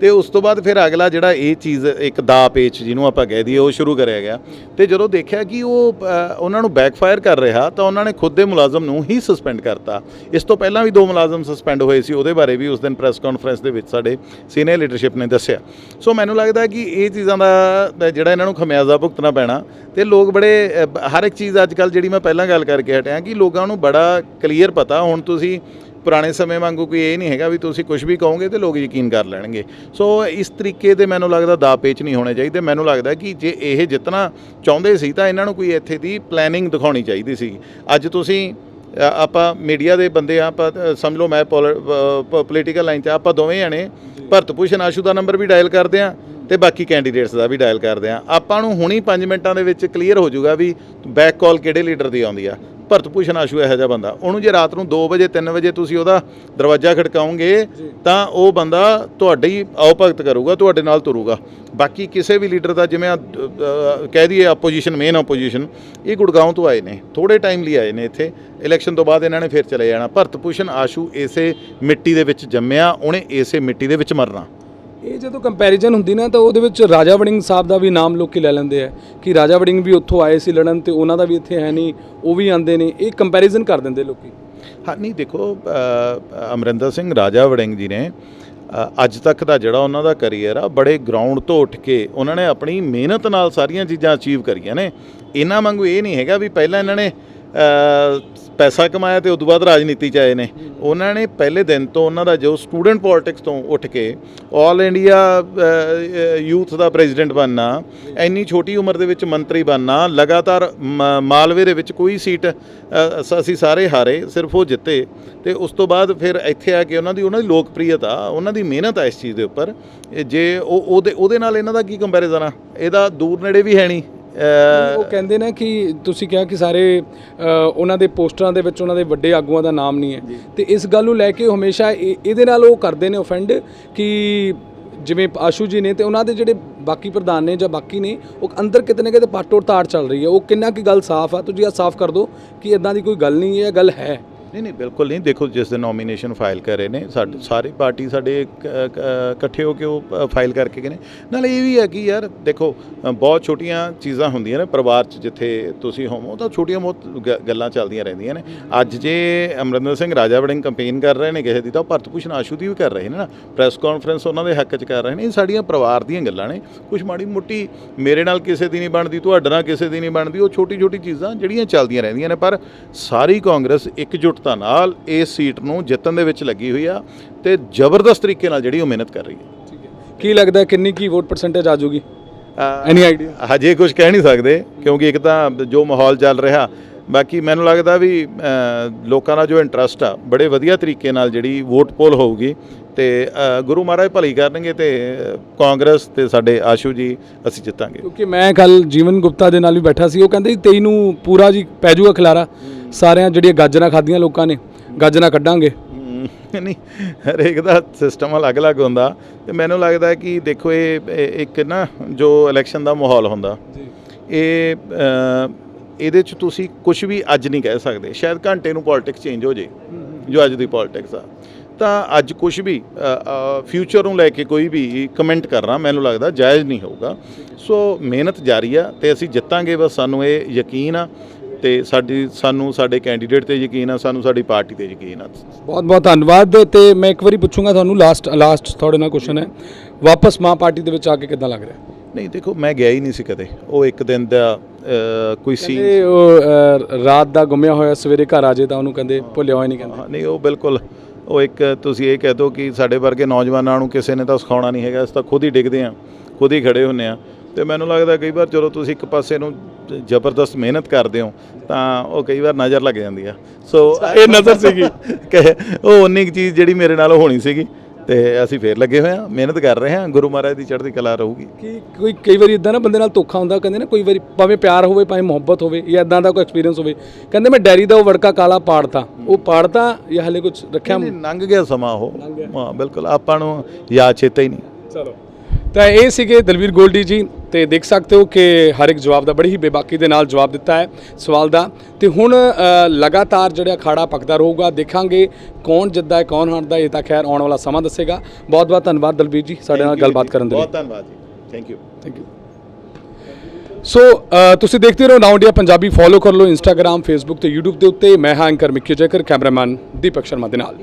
ਤੇ ਉਸ ਤੋਂ ਬਾਅਦ ਫਿਰ ਅਗਲਾ ਜਿਹੜਾ ਇਹ ਚੀਜ਼, ਇੱਕ ਦਾ ਪੇਚ ਜਿਹਨੂੰ ਆਪਾਂ ਕਹਿ ਦਈਏ, ਉਹ ਸ਼ੁਰੂ ਕਰਿਆ ਗਿਆ। ਤੇ ਜਦੋਂ ਦੇਖਿਆ ਕਿ ਉਹ ਉਹਨਾਂ ਨੂੰ ਬੈਕਫਾਇਰ ਕਰ ਰਿਹਾ, ਤਾਂ ਉਹਨਾਂ ਨੇ ਖੁਦ ਦੇ ਮੁਲਾਜ਼ਮ ਨੂੰ ਹੀ ਸਸਪੈਂਡ ਕਰਤਾ। ਇਸ ਤੋਂ ਪਹਿਲਾਂ ਵੀ ਦੋ ਮੁਲਾਜ਼ਮ ਸਸਪੈਂਡ ਹੋਏ ਸੀ, ਉਹਦੇ ਬਾਰੇ ਵੀ ਉਸ ਦਿਨ ਪ੍ਰੈਸ ਕਾਨਫਰੰਸ ਦੇ ਵਿੱਚ ਸਾਡੇ ਸੀਨੀਅਰ ਲੀਡਰਸ਼ਿਪ ਨੇ ਦੱਸਿਆ। ਸੋ ਮੈਨੂੰ ਲੱਗਦਾ ਕਿ ਇਹ ਚੀਜ਼ਾਂ ਦਾ ਜਿਹੜਾ ਇਹਨਾਂ ਨੂੰ ਖਮਿਆਜ਼ਾ ਭੁਗਤਣਾ ਪੈਣਾ, ਤੇ ਲੋਕ ਬੜੇ ਹਰ ਇੱਕ ਚੀਜ਼ ਅੱਜ ਕੱਲ ਜਿਹੜੀ ਮੈਂ ਪਹਿਲਾਂ ਗੱਲ ਕਰਕੇ ਹਟਿਆ ਕਿ ਲੋਕਾਂ ਨੂੰ ਬੜਾ ਕਲੀਅਰ ਪਤਾ, ਹੁਣ ਤੁਸੀਂ ਪੁਰਾਣੇ ਸਮੇਂ ਵਾਂਗੂ ਕੋਈ ਇਹ ਨਹੀਂ ਹੈਗਾ ਵੀ ਤੁਸੀਂ ਕੁਝ ਵੀ ਕਹੋਗੇ ਤੇ ਲੋਕ ਯਕੀਨ ਕਰ ਲੈਣਗੇ। ਸੋ ਇਸ ਤਰੀਕੇ ਦੇ ਮੈਨੂੰ ਲੱਗਦਾ ਦਾ ਪੇਚ ਨਹੀਂ ਹੋਣੇ ਚਾਹੀਦੇ। ਮੈਨੂੰ ਲੱਗਦਾ ਕਿ ਜੇ ਇਹ ਜਿੱਤਣਾ ਚਾਹੁੰਦੇ ਸੀ ਤਾਂ ਇਹਨਾਂ ਨੂੰ ਕੋਈ ਇੱਥੇ ਦੀ ਪਲੈਨਿੰਗ ਦਿਖਾਉਣੀ ਚਾਹੀਦੀ ਸੀ। ਅੱਜ ਤੁਸੀਂ ਆਪਾਂ ਮੀਡੀਆ ਦੇ ਬੰਦੇ ਆ, ਆਪਾਂ ਸਮਝ ਲਓ ਮੈਂ ਪੋਲੀਟੀਕਲ ਲਾਈਨ 'ਚ ਆਪਾਂ ਦੋਵੇਂ ਜਣੇ ਭਰਤ ਭੂਸ਼ਣ ਆਸ਼ੂ ਦਾ ਨੰਬਰ ਵੀ ਡਾਇਲ ਕਰਦੇ ਆ। ਤੇ ਬਾਕੀ ਕੈਂਡੀਡੇਟਸ ਦਾ ਵੀ ਡਾਇਲ ਕਰਦੇ ਆ ਆਪਾਂ ਨੂੰ ਹੁਣੀ 5 ਮਿੰਟਾਂ ਦੇ ਵਿੱਚ ਕਲੀਅਰ ਹੋ ਜਾਊਗਾ ਵੀ ਬੈਕ ਕਾਲ ਕਿਹੜੇ ਲੀਡਰ ਦੀ ਆਉਂਦੀ ਆ। ਭਰਤ ਭੂਸ਼ਣ ਆਸ਼ੂ ਇਹੋ ਜਿਹਾ ਬੰਦਾ। ਉਹਨੂੰ ਜੇ ਰਾਤ ਨੂੰ 2 ਵਜੇ 3 ਵਜੇ ਤੁਸੀਂ ਉਹਦਾ ਦਰਵਾਜ਼ਾ ਖੜਕਾਓਗੇ ਤਾਂ ਉਹ ਬੰਦਾ ਤੁਹਾਡੀ ਭਗਤ ਕਰੂਗਾ ਤੁਹਾਡੇ ਨਾਲ ਤੁਰੂਗਾ। ਬਾਕੀ ਕਿਸੇ ਵੀ ਲੀਡਰ ਦਾ ਜਿਵੇਂ ਕਹਿ ਦਈਏ ਆਪੋਜੀਸ਼ਨ ਮੇਨ ਆਪੋਜੀਸ਼ਨ ਇਹ ਗੁੜਗਾਉਂ ਤੋਂ ਆਏ ਨੇ। ਥੋੜੇ ਟਾਈਮ ਲਈ ਆਏ ਨੇ ਇੱਥੇ। ਇਲੈਕਸ਼ਨ ਤੋਂ ਬਾਅਦ ਇਹਨਾਂ ਨੇ ਫਿਰ ਚਲੇ ਜਾਣਾ। ਭਰਤ ਭੂਸ਼ਣ ਆਸ਼ੂ ਇਸੇ ਮਿੱਟੀ ਦੇ ਵਿੱਚ ਜੰਮਿਆ ਉਹਨੇ ਇਸੇ ਮਿੱਟੀ ਦੇ ਵਿੱਚ ਮਰਨਾ। ਇਹ ਜਦੋਂ ਕੰਪੈਰੀਜ਼ਨ ਹੁੰਦੀ ਨਾ, ਤਾਂ ਉਹਦੇ ਵਿੱਚ ਰਾਜਾ ਵੜਿੰਗ ਸਾਹਿਬ ਦਾ ਵੀ ਨਾਮ ਲੋਕੀ ਲੈ ਲੈਂਦੇ ਆ, ਕਿ ਰਾਜਾ ਵੜਿੰਗ ਵੀ ਉੱਥੋਂ ਆਏ ਸੀ ਲੜਨ ਤੇ ਉਹਨਾਂ ਦਾ ਵੀ ਇੱਥੇ ਹੈ ਨਹੀਂ, ਉਹ ਵੀ ਆਂਦੇ ਨੇ, ਇਹ ਕੰਪੈਰੀਜ਼ਨ ਕਰ ਦਿੰਦੇ ਲੋਕੀ। ਹਾਂ, ਨਹੀਂ, ਦੇਖੋ ਅਮਰਿੰਦਰ ਸਿੰਘ ਰਾਜਾ ਵੜਿੰਗ ਜੀ ਨੇ ਅੱਜ ਤੱਕ ਦਾ ਜਿਹੜਾ ਉਹਨਾਂ ਦਾ ਕੈਰੀਅਰ ਆ, ਬੜੇ ਗਰਾਊਂਡ ਤੋਂ ਉੱਠ ਕੇ ਉਹਨਾਂ ਨੇ ਆਪਣੀ ਮਿਹਨਤ ਨਾਲ ਸਾਰੀਆਂ ਚੀਜ਼ਾਂ ਅਚੀਵ ਕਰੀਆਂ ਨੇ। ਇਹਨਾਂ ਵਾਂਗੂ ਇਹ ਨਹੀਂ ਹੈਗਾ ਵੀ ਪਹਿਲਾਂ ਇਹਨਾਂ ਨੇ ਪੈਸਾ ਕਮਾਇਆ ਤੇ ਉਸ ਤੋਂ ਬਾਅਦ ਰਾਜਨੀਤੀ ਚ ਆਏ ਨੇ। ਉਹਨਾਂ ਨੇ ਪਹਿਲੇ ਦਿਨ ਤੋਂ ਉਹਨਾਂ ਦਾ ਜੋ ਸਟੂਡੈਂਟ ਪੋਲਿਟਿਕਸ ਤੋਂ ਉੱਠ ਕੇ ਆਲ ਇੰਡੀਆ ਯੂਥ ਦਾ ਪ੍ਰੈਜ਼ੀਡੈਂਟ ਬਣਨਾ, ਇੰਨੀ ਛੋਟੀ ਉਮਰ ਦੇ ਵਿੱਚ ਮੰਤਰੀ ਬਣਨਾ, ਲਗਾਤਾਰ ਮ- ਮਾਲਵੇ ਦੇ ਵਿੱਚ ਕੋਈ ਸੀਟ ਅਸੀਂ ਸਾਰੇ ਹਾਰੇ, ਸਿਰਫ ਉਹ ਜਿੱਤੇ। ਤੇ ਉਸ ਤੋਂ ਬਾਅਦ ਫਿਰ ਇੱਥੇ ਆ ਕੇ ਉਹਨਾਂ ਦੀ ਉਹਨਾਂ ਦੀ ਲੋਕਪ੍ਰਿਯਤਾ ਉਹਨਾਂ ਦੀ ਮਿਹਨਤ ਆ ਇਸ ਚੀਜ਼ ਦੇ ਉੱਪਰ। ਜੇ ਉਹ, ਉਹਦੇ ਉਹਦੇ ਨਾਲ ਇਹਨਾਂ ਦਾ ਕੀ ਕੰਪੈਰੀਜ਼ਨ ਆ? ਇਹਦਾ ਦੂਰ ਨੇੜੇ ਵੀ ਹੈ ਨਹੀਂ। ਉਹ ਕਹਿੰਦੇ ਨੇ ਕਿ ਤੁਸੀਂ ਕਿਹਾ ਕਿ ਸਾਰੇ ਉਹਨਾਂ ਦੇ ਪੋਸਟਰਾਂ ਦੇ ਵਿੱਚ ਉਹਨਾਂ ਦੇ ਵੱਡੇ ਆਗੂਆਂ ਦਾ ਨਾਮ ਨਹੀਂ ਹੈ। ਤੇ ਇਸ ਗੱਲ ਨੂੰ ਲੈ ਕੇ ਹਮੇਸ਼ਾ ਇਹ- ਇਹਦੇ ਨਾਲ ਉਹ ਕਰਦੇ ਨੇ ਆਫੈਂਡ ਕਿ ਜਿਵੇਂ ਆਸ਼ੂ ਜੀ ਨੇ ਤੇ ਉਹਨਾਂ ਦੇ ਜਿਹੜੇ ਬਾਕੀ ਪ੍ਰਧਾਨ ਨੇ ਜਾਂ ਬਾਕੀ ਨੇ ਉਹ ਅੰਦਰ ਕਿਤੇ ਨਾ ਕਿਤੇ ਪਾਟੋੜ ਤਾੜ ਚੱਲ ਰਹੀ ਹੈ। ਉਹ ਕਿੰਨਾ ਕੀ ਗੱਲ ਸਾਫ਼ ਆ ਤੁਸੀਂ ਆ ਸਾਫ਼ ਕਰ ਦਿਓ ਕਿ ਇਦਾਂ ਦੀ ਕੋਈ ਗੱਲ ਨਹੀਂ ਹੈ ਗੱਲ ਹੈ। ਨਹੀਂ ਨਹੀਂ, ਬਿਲਕੁਲ ਨਹੀਂ। ਦੇਖੋ, ਜਿਸ ਦਿਨ ਨੋਮੀਨੇਸ਼ਨ ਫਾਈਲ ਕਰ ਰਹੇ ਨੇ, ਸਾਡੇ ਸਾਰੇ ਪਾਰਟੀ ਸਾਡੇ ਕ- ਇਕੱਠੇ ਹੋ ਕੇ ਉਹ ਫਾਈਲ ਕਰਕੇ ਗਏ ਨੇ। ਨਾਲ ਇਹ ਵੀ ਹੈ ਕਿ ਯਾਰ, ਦੇਖੋ ਬਹੁਤ ਛੋਟੀਆਂ ਚੀਜ਼ਾਂ ਹੁੰਦੀਆਂ ਨੇ ਪਰਿਵਾਰ 'ਚ, ਜਿੱਥੇ ਤੁਸੀਂ ਹੋਵੋ, ਤਾਂ ਛੋਟੀਆਂ ਬਹੁਤ ਗ- ਗੱਲਾਂ ਚੱਲਦੀਆਂ ਰਹਿੰਦੀਆਂ ਨੇ। ਅੱਜ ਜੇ ਅਮਰਿੰਦਰ ਸਿੰਘ ਰਾਜਾ ਵੜਿੰਗ ਕੰਪੇਨ ਕਰ ਰਹੇ ਨੇ ਕਿਸੇ ਦੀ, ਤਾਂ ਉਹ ਭਰਤ ਭੂਸ਼ਣ ਆਸ਼ੂ ਦੀ ਵੀ ਕਰ ਰਹੇ ਨੇ ਨਾ। ਪ੍ਰੈਸ ਕਾਨਫਰੰਸ ਉਹਨਾਂ ਦੇ ਹੱਕ 'ਚ ਕਰ ਰਹੇ ਨੇ। ਇਹ ਸਾਡੀਆਂ ਪਰਿਵਾਰ ਦੀਆਂ ਗੱਲਾਂ ਨੇ। ਕੁਝ ਮਾੜੀ ਮੋਟੀ ਮੇਰੇ ਨਾਲ ਕਿਸੇ ਦੀ ਨਹੀਂ ਬਣਦੀ, ਤੁਹਾਡੇ ਨਾਲ ਕਿਸੇ ਦੀ ਨਹੀਂ ਬਣਦੀ, ਉਹ ਛੋਟੀ ਛੋਟੀ ਚੀਜ਼ਾਂ ਜਿਹੜੀਆਂ ਚੱਲਦੀਆਂ ਰਹਿੰਦੀਆਂ ਨੇ। ਪਰ ਸਾਰੀ ਕਾਂਗਰਸ ਇੱਕਜੁੱਟ ਇਕਜੁੱਟਤਾ ਨਾਲ ਇਸ ਸੀਟ ਨੂੰ ਜਿੱਤਣ ਦੇ ਵਿੱਚ ਲੱਗੀ ਹੋਈ ਆ ਤੇ ਜ਼ਬਰਦਸਤ ਤਰੀਕੇ ਨਾਲ ਜਿਹੜੀ ਉਹ ਮਿਹਨਤ ਕਰ ਰਹੀ ਹੈ। ਕੀ ਲੱਗਦਾ ਕਿੰਨੀ ਕੀ ਵੋਟ ਪਰਸੈਂਟੇਜ ਆ ਜਾਊਗੀ? ਅ, ਐਨੀ ਆਈਡੀਆ ਹਜੇ ਕੁਝ ਕਹਿ ਨਹੀਂ ਸਕਦੇ ਕਿਉਂਕਿ ਇੱਕ ਤਾਂ ਜੋ ਮਾਹੌਲ ਚੱਲ ਰਿਹਾ ਬਾਕੀ ਮੈਨੂੰ ਲੱਗਦਾ ਵੀ ਲੋਕਾਂ ਦਾ ਜੋ ਇੰਟਰਸਟ ਆ ਬੜੇ ਵਧੀਆ ਤਰੀਕੇ ਨਾਲ ਜਿਹੜੀ ਵੋਟ ਪੋਲ ਹੋਊਗੀ ਤੇ ਗੁਰੂ ਮਹਾਰਾਜ ਭਲੀ ਕਰਨਗੇ ਤੇ ਕਾਂਗਰਸ ਤੇ ਸਾਡੇ ਆਸ਼ੂ ਜੀ ਅਸੀਂ ਜਿੱਤਾਂਗੇ। ਕਿਉਂਕਿ ਮੈਂ ਕੱਲ ਜੀਵਨ ਗੁਪਤਾ ਦੇ ਨਾਲ ਵੀ ਬੈਠਾ ਸੀ ਉਹ ਕਹਿੰਦੇ ਸੀ 23 ਨੂੰ ਪੂਰਾ ਜੀ ਪੈ ਜਾਊਗਾ ਖਲਾਰਾ। ਸਾਰਿਆਂ ਜਿਹੜੀਆਂ ਗਾਜਰਾਂ ਖਾਧੀਆਂ ਲੋਕਾਂ ਨੇ ਗਾਜਰਾਂ ਕੱਢਾਂਗੇ। ਨਹੀਂ ਹਰੇਕ ਦਾ ਸਿਸਟਮ ਅਲੱਗ-ਅਲੱਗ ਹੁੰਦਾ। ਤੇ ਮੈਨੂੰ ਲੱਗਦਾ ਕਿ ਦੇਖੋ ਇਹ ਇੱਕ ਨਾ ਜੋ ਇਲੈਕਸ਼ਨ ਦਾ ਮਾਹੌਲ ਹੁੰਦਾ ਇਹ ਇਹਦੇ ਚ ਤੁਸੀਂ ਕੁਝ ਵੀ ਅੱਜ ਨਹੀਂ ਕਹਿ ਸਕਦੇ। ਸ਼ਾਇਦ ਘੰਟੇ ਨੂੰ ਪੋਲਿਟਿਕਸ ਚੇਂਜ ਹੋ ਜੇ ਜੋ ਅੱਜ ਦੀ ਪੋਲਿਟਿਕਸ ਆ। ਤਾਂ ਅੱਜ ਕੁਝ ਵੀ ਫਿਊਚਰ ਨੂੰ ਲੈ ਕੇ ਕੋਈ ਵੀ ਕਮੈਂਟ ਕਰਨਾ ਮੈਨੂੰ ਲੱਗਦਾ ਜਾਇਜ਼ ਨਹੀਂ ਹੋਊਗਾ। ਸੋ ਮਿਹਨਤ ਜਾਰੀ ਆ ਤੇ ਅਸੀਂ ਜਿੱਤਾਂਗੇ ਬਸ ਸਾਨੂੰ ਇਹ ਯਕੀਨ ਆ ਤੇ ਸਾਡੀ ਸਾਨੂੰ ਸਾਡੇ ਕੈਂਡੀਡੇਟ ਤੇ ਯਕੀਨ ਆ ਸਾਨੂੰ ਸਾਡੀ ਪਾਰਟੀ ਤੇ ਯਕੀਨ ਆ। ਬਹੁਤ ਬਹੁਤ ਧੰਨਵਾਦ ਤੇ ਮੈਂ ਇੱਕ ਵਾਰੀ ਪੁੱਛੂੰਗਾ ਤੁਹਾਨੂੰ ਲਾਸਟ ਲਾਸਟ ਤੁਹਾਡੇ ਨਾਲ ਕੁਐਸਚਨ ਹੈ। ਵਾਪਸ ਮਾਂ ਪਾਰਟੀ ਦੇ ਵਿੱਚ ਆ ਕੇ ਕਿੱਦਾਂ ਲੱਗ ਰਿਹਾ? ਨਹੀਂ ਦੇਖੋ ਮੈਂ ਗਿਆ ਹੀ ਨਹੀਂ ਸੀ ਕਦੇ। ਉਹ ਇੱਕ ਦਿਨ ਦਾ ਕੋਈ ਸੀ ਕਹਿੰਦੇ ਉਹ ਅ, ਰਾਤ ਦਾ ਗੁੰਮਿਆ ਹੋਇਆ ਸਵੇਰੇ ਘਰ ਆ ਜੇ ਤਾਂ ਉਹਨੂੰ ਕਹਿੰਦੇ ਭੁੱਲਿਆ ਹੋਇਆ ਨਹੀਂ ਕਹਿੰਦੇ। ਨਹੀਂ ਉਹ ਬਿਲਕੁਲ ਉਹ ਇੱਕ ਤੁਸੀਂ ਇਹ ਕਹਿ ਦਿਓ ਕਿ ਸਾਡੇ ਵਰਗੇ ਨੌਜਵਾਨਾਂ ਨੂੰ ਕਿਸੇ ਨੇ ਤਾਂ ਸਿਖਾਉਣਾ ਨਹੀਂ ਹੈਗਾ ਅਸੀਂ ਤਾਂ ਖੁਦ ਹੀ ਡਿੱਗਦੇ ਹਾਂ ਖੁਦ ਹੀ ਖੜੇ ਹੁੰਨੇ ਆ ਤੇ ਮੈਨੂੰ ਲੱਗਦਾ ਕਈ ਵਾਰ ਜਦੋਂ ਤੁਸੀਂ ਇੱਕ ਪਾਸੇ ਨੂੰ ਜ਼ਬਰਦਸਤ ਮਿਹਨਤ ਕਰਦੇ ਹੋ ਤਾਂ ਉਹ ਕਈ ਵਾਰ ਨਜ਼ਰ ਲੱਗ ਜਾਂਦੀ ਆ। ਸੋ ਇਹ ਨਜ਼ਰ ਸੀਗੀ। ਕਿ ਉਹ ਉਨੀ ਕੁ ਚੀਜ਼ ਜਿਹੜੀ ਮੇਰੇ ਨਾਲ ਹੋਣੀ ਸੀਗੀ। ਤੇ ਅਸੀਂ ਫੇਰ ਲੱਗੇ ਹੋਏ ਆ ਮਿਹਨਤ ਕਰ ਰਹੇ ਹਾਂ ਗੁਰੂ ਮਹਾਰਾਜ ਦੀ ਚੜ੍ਹਦੀ ਕਲਾ ਰਹੂਗੀ। ਕਿ ਕੋਈ ਕਈ ਵਾਰੀ ਇਦਾਂ ਨਾ ਬੰਦੇ ਨਾਲ ਧੋਖਾ ਹੁੰਦਾ ਕਹਿੰਦੇ ਨਾ ਕੋਈ ਵਾਰੀ ਭਾਵੇਂ ਪਿਆਰ ਹੋਵੇ ਭਾਵੇਂ ਮੁਹੱਬਤ ਹੋਵੇ ਜਾਂ ਇਦਾਂ ਦਾ ਕੋਈ ਐਕਸਪੀਰੀਅੰਸ ਹੋਵੇ ਕਹਿੰਦੇ ਮੈਂ ਡੈਰੀ ਦਾ ਉਹ ਵੜਕਾ ਕਾਲਾ ਪਾੜਤਾ ਉਹ ਪਾੜਤਾ ਜਾਂ ਹਲੇ ਕੁਝ ਰੱਖਿਆ ਨਹੀਂ, ਲੰਘ ਗਿਆ ਸਮਾਂ ਉਹ। ਹਾਂ ਬਿਲਕੁਲ ਆਪਾਂ ਨੂੰ ਯਾਦ ਚੇਤਾ ਹੀ ਨਹੀਂ। ਚਲੋ। ਤਾਂ ਇਹ ਸੀਗੇ ਦਲਵੀਰ ਗੋਲਡੀ ਜੀ ਤੇ ਦੇਖ ਸਕਦੇ ਹੋ ਕਿ ਹਰ ਇੱਕ ਜਵਾਬ ਦਾ ਬੜੀ ਹੀ ਬੇਬਾਕੀ ਦੇ ਨਾਲ ਜਵਾਬ ਦਿੱਤਾ ਹੈ ਸਵਾਲ ਦਾ। ਤੇ ਹੁਣ ਲਗਾਤਾਰ ਜਿਹੜਾ ਅਖਾੜਾ ਪੱਕਦਾ ਰਹੂਗਾ ਦੇਖਾਂਗੇ ਕੌਣ ਜਿੱਤਦਾ ਹੈ ਕੌਣ ਹਾਰਦਾ ਇਹ ਤਾਂ ਖੈਰ ਆਉਣ ਵਾਲਾ ਸਮਾਂ ਦੱਸੇਗਾ। ਬਹੁਤ ਬਹੁਤ ਧੰਨਵਾਦ ਦਲਵੀਰ ਜੀ ਸਾਡੇ ਨਾਲ ਗੱਲਬਾਤ। ਕਰਨ ਦੇ ਲਈ। ਬਹੁਤ ਧੰਨਵਾਦ ਜੀ। Thank you thank you so ਤੁਸੀਂ ਦੇਖਦੇ ਰਹੋ ਨਾਉ ਇੰਡੀਆ ਪੰਜਾਬੀ ਫੋਲੋ ਕਰ ਲਓ ਇੰਸਟਾਗ੍ਰam ਫੇਸਬੁੱਕ ਤੇ YouTube ਦੇ ਉੱਤੇ। ਮੈਂ ਹਾਂ ਐਂਕਰ ਮਿੱਕੀ ਜੇਕਰ ਕੈਮਰਾਮੈਨ ਦੀਪਕ ਸ਼ਰਮਾ ਦੇ ਨਾਲ।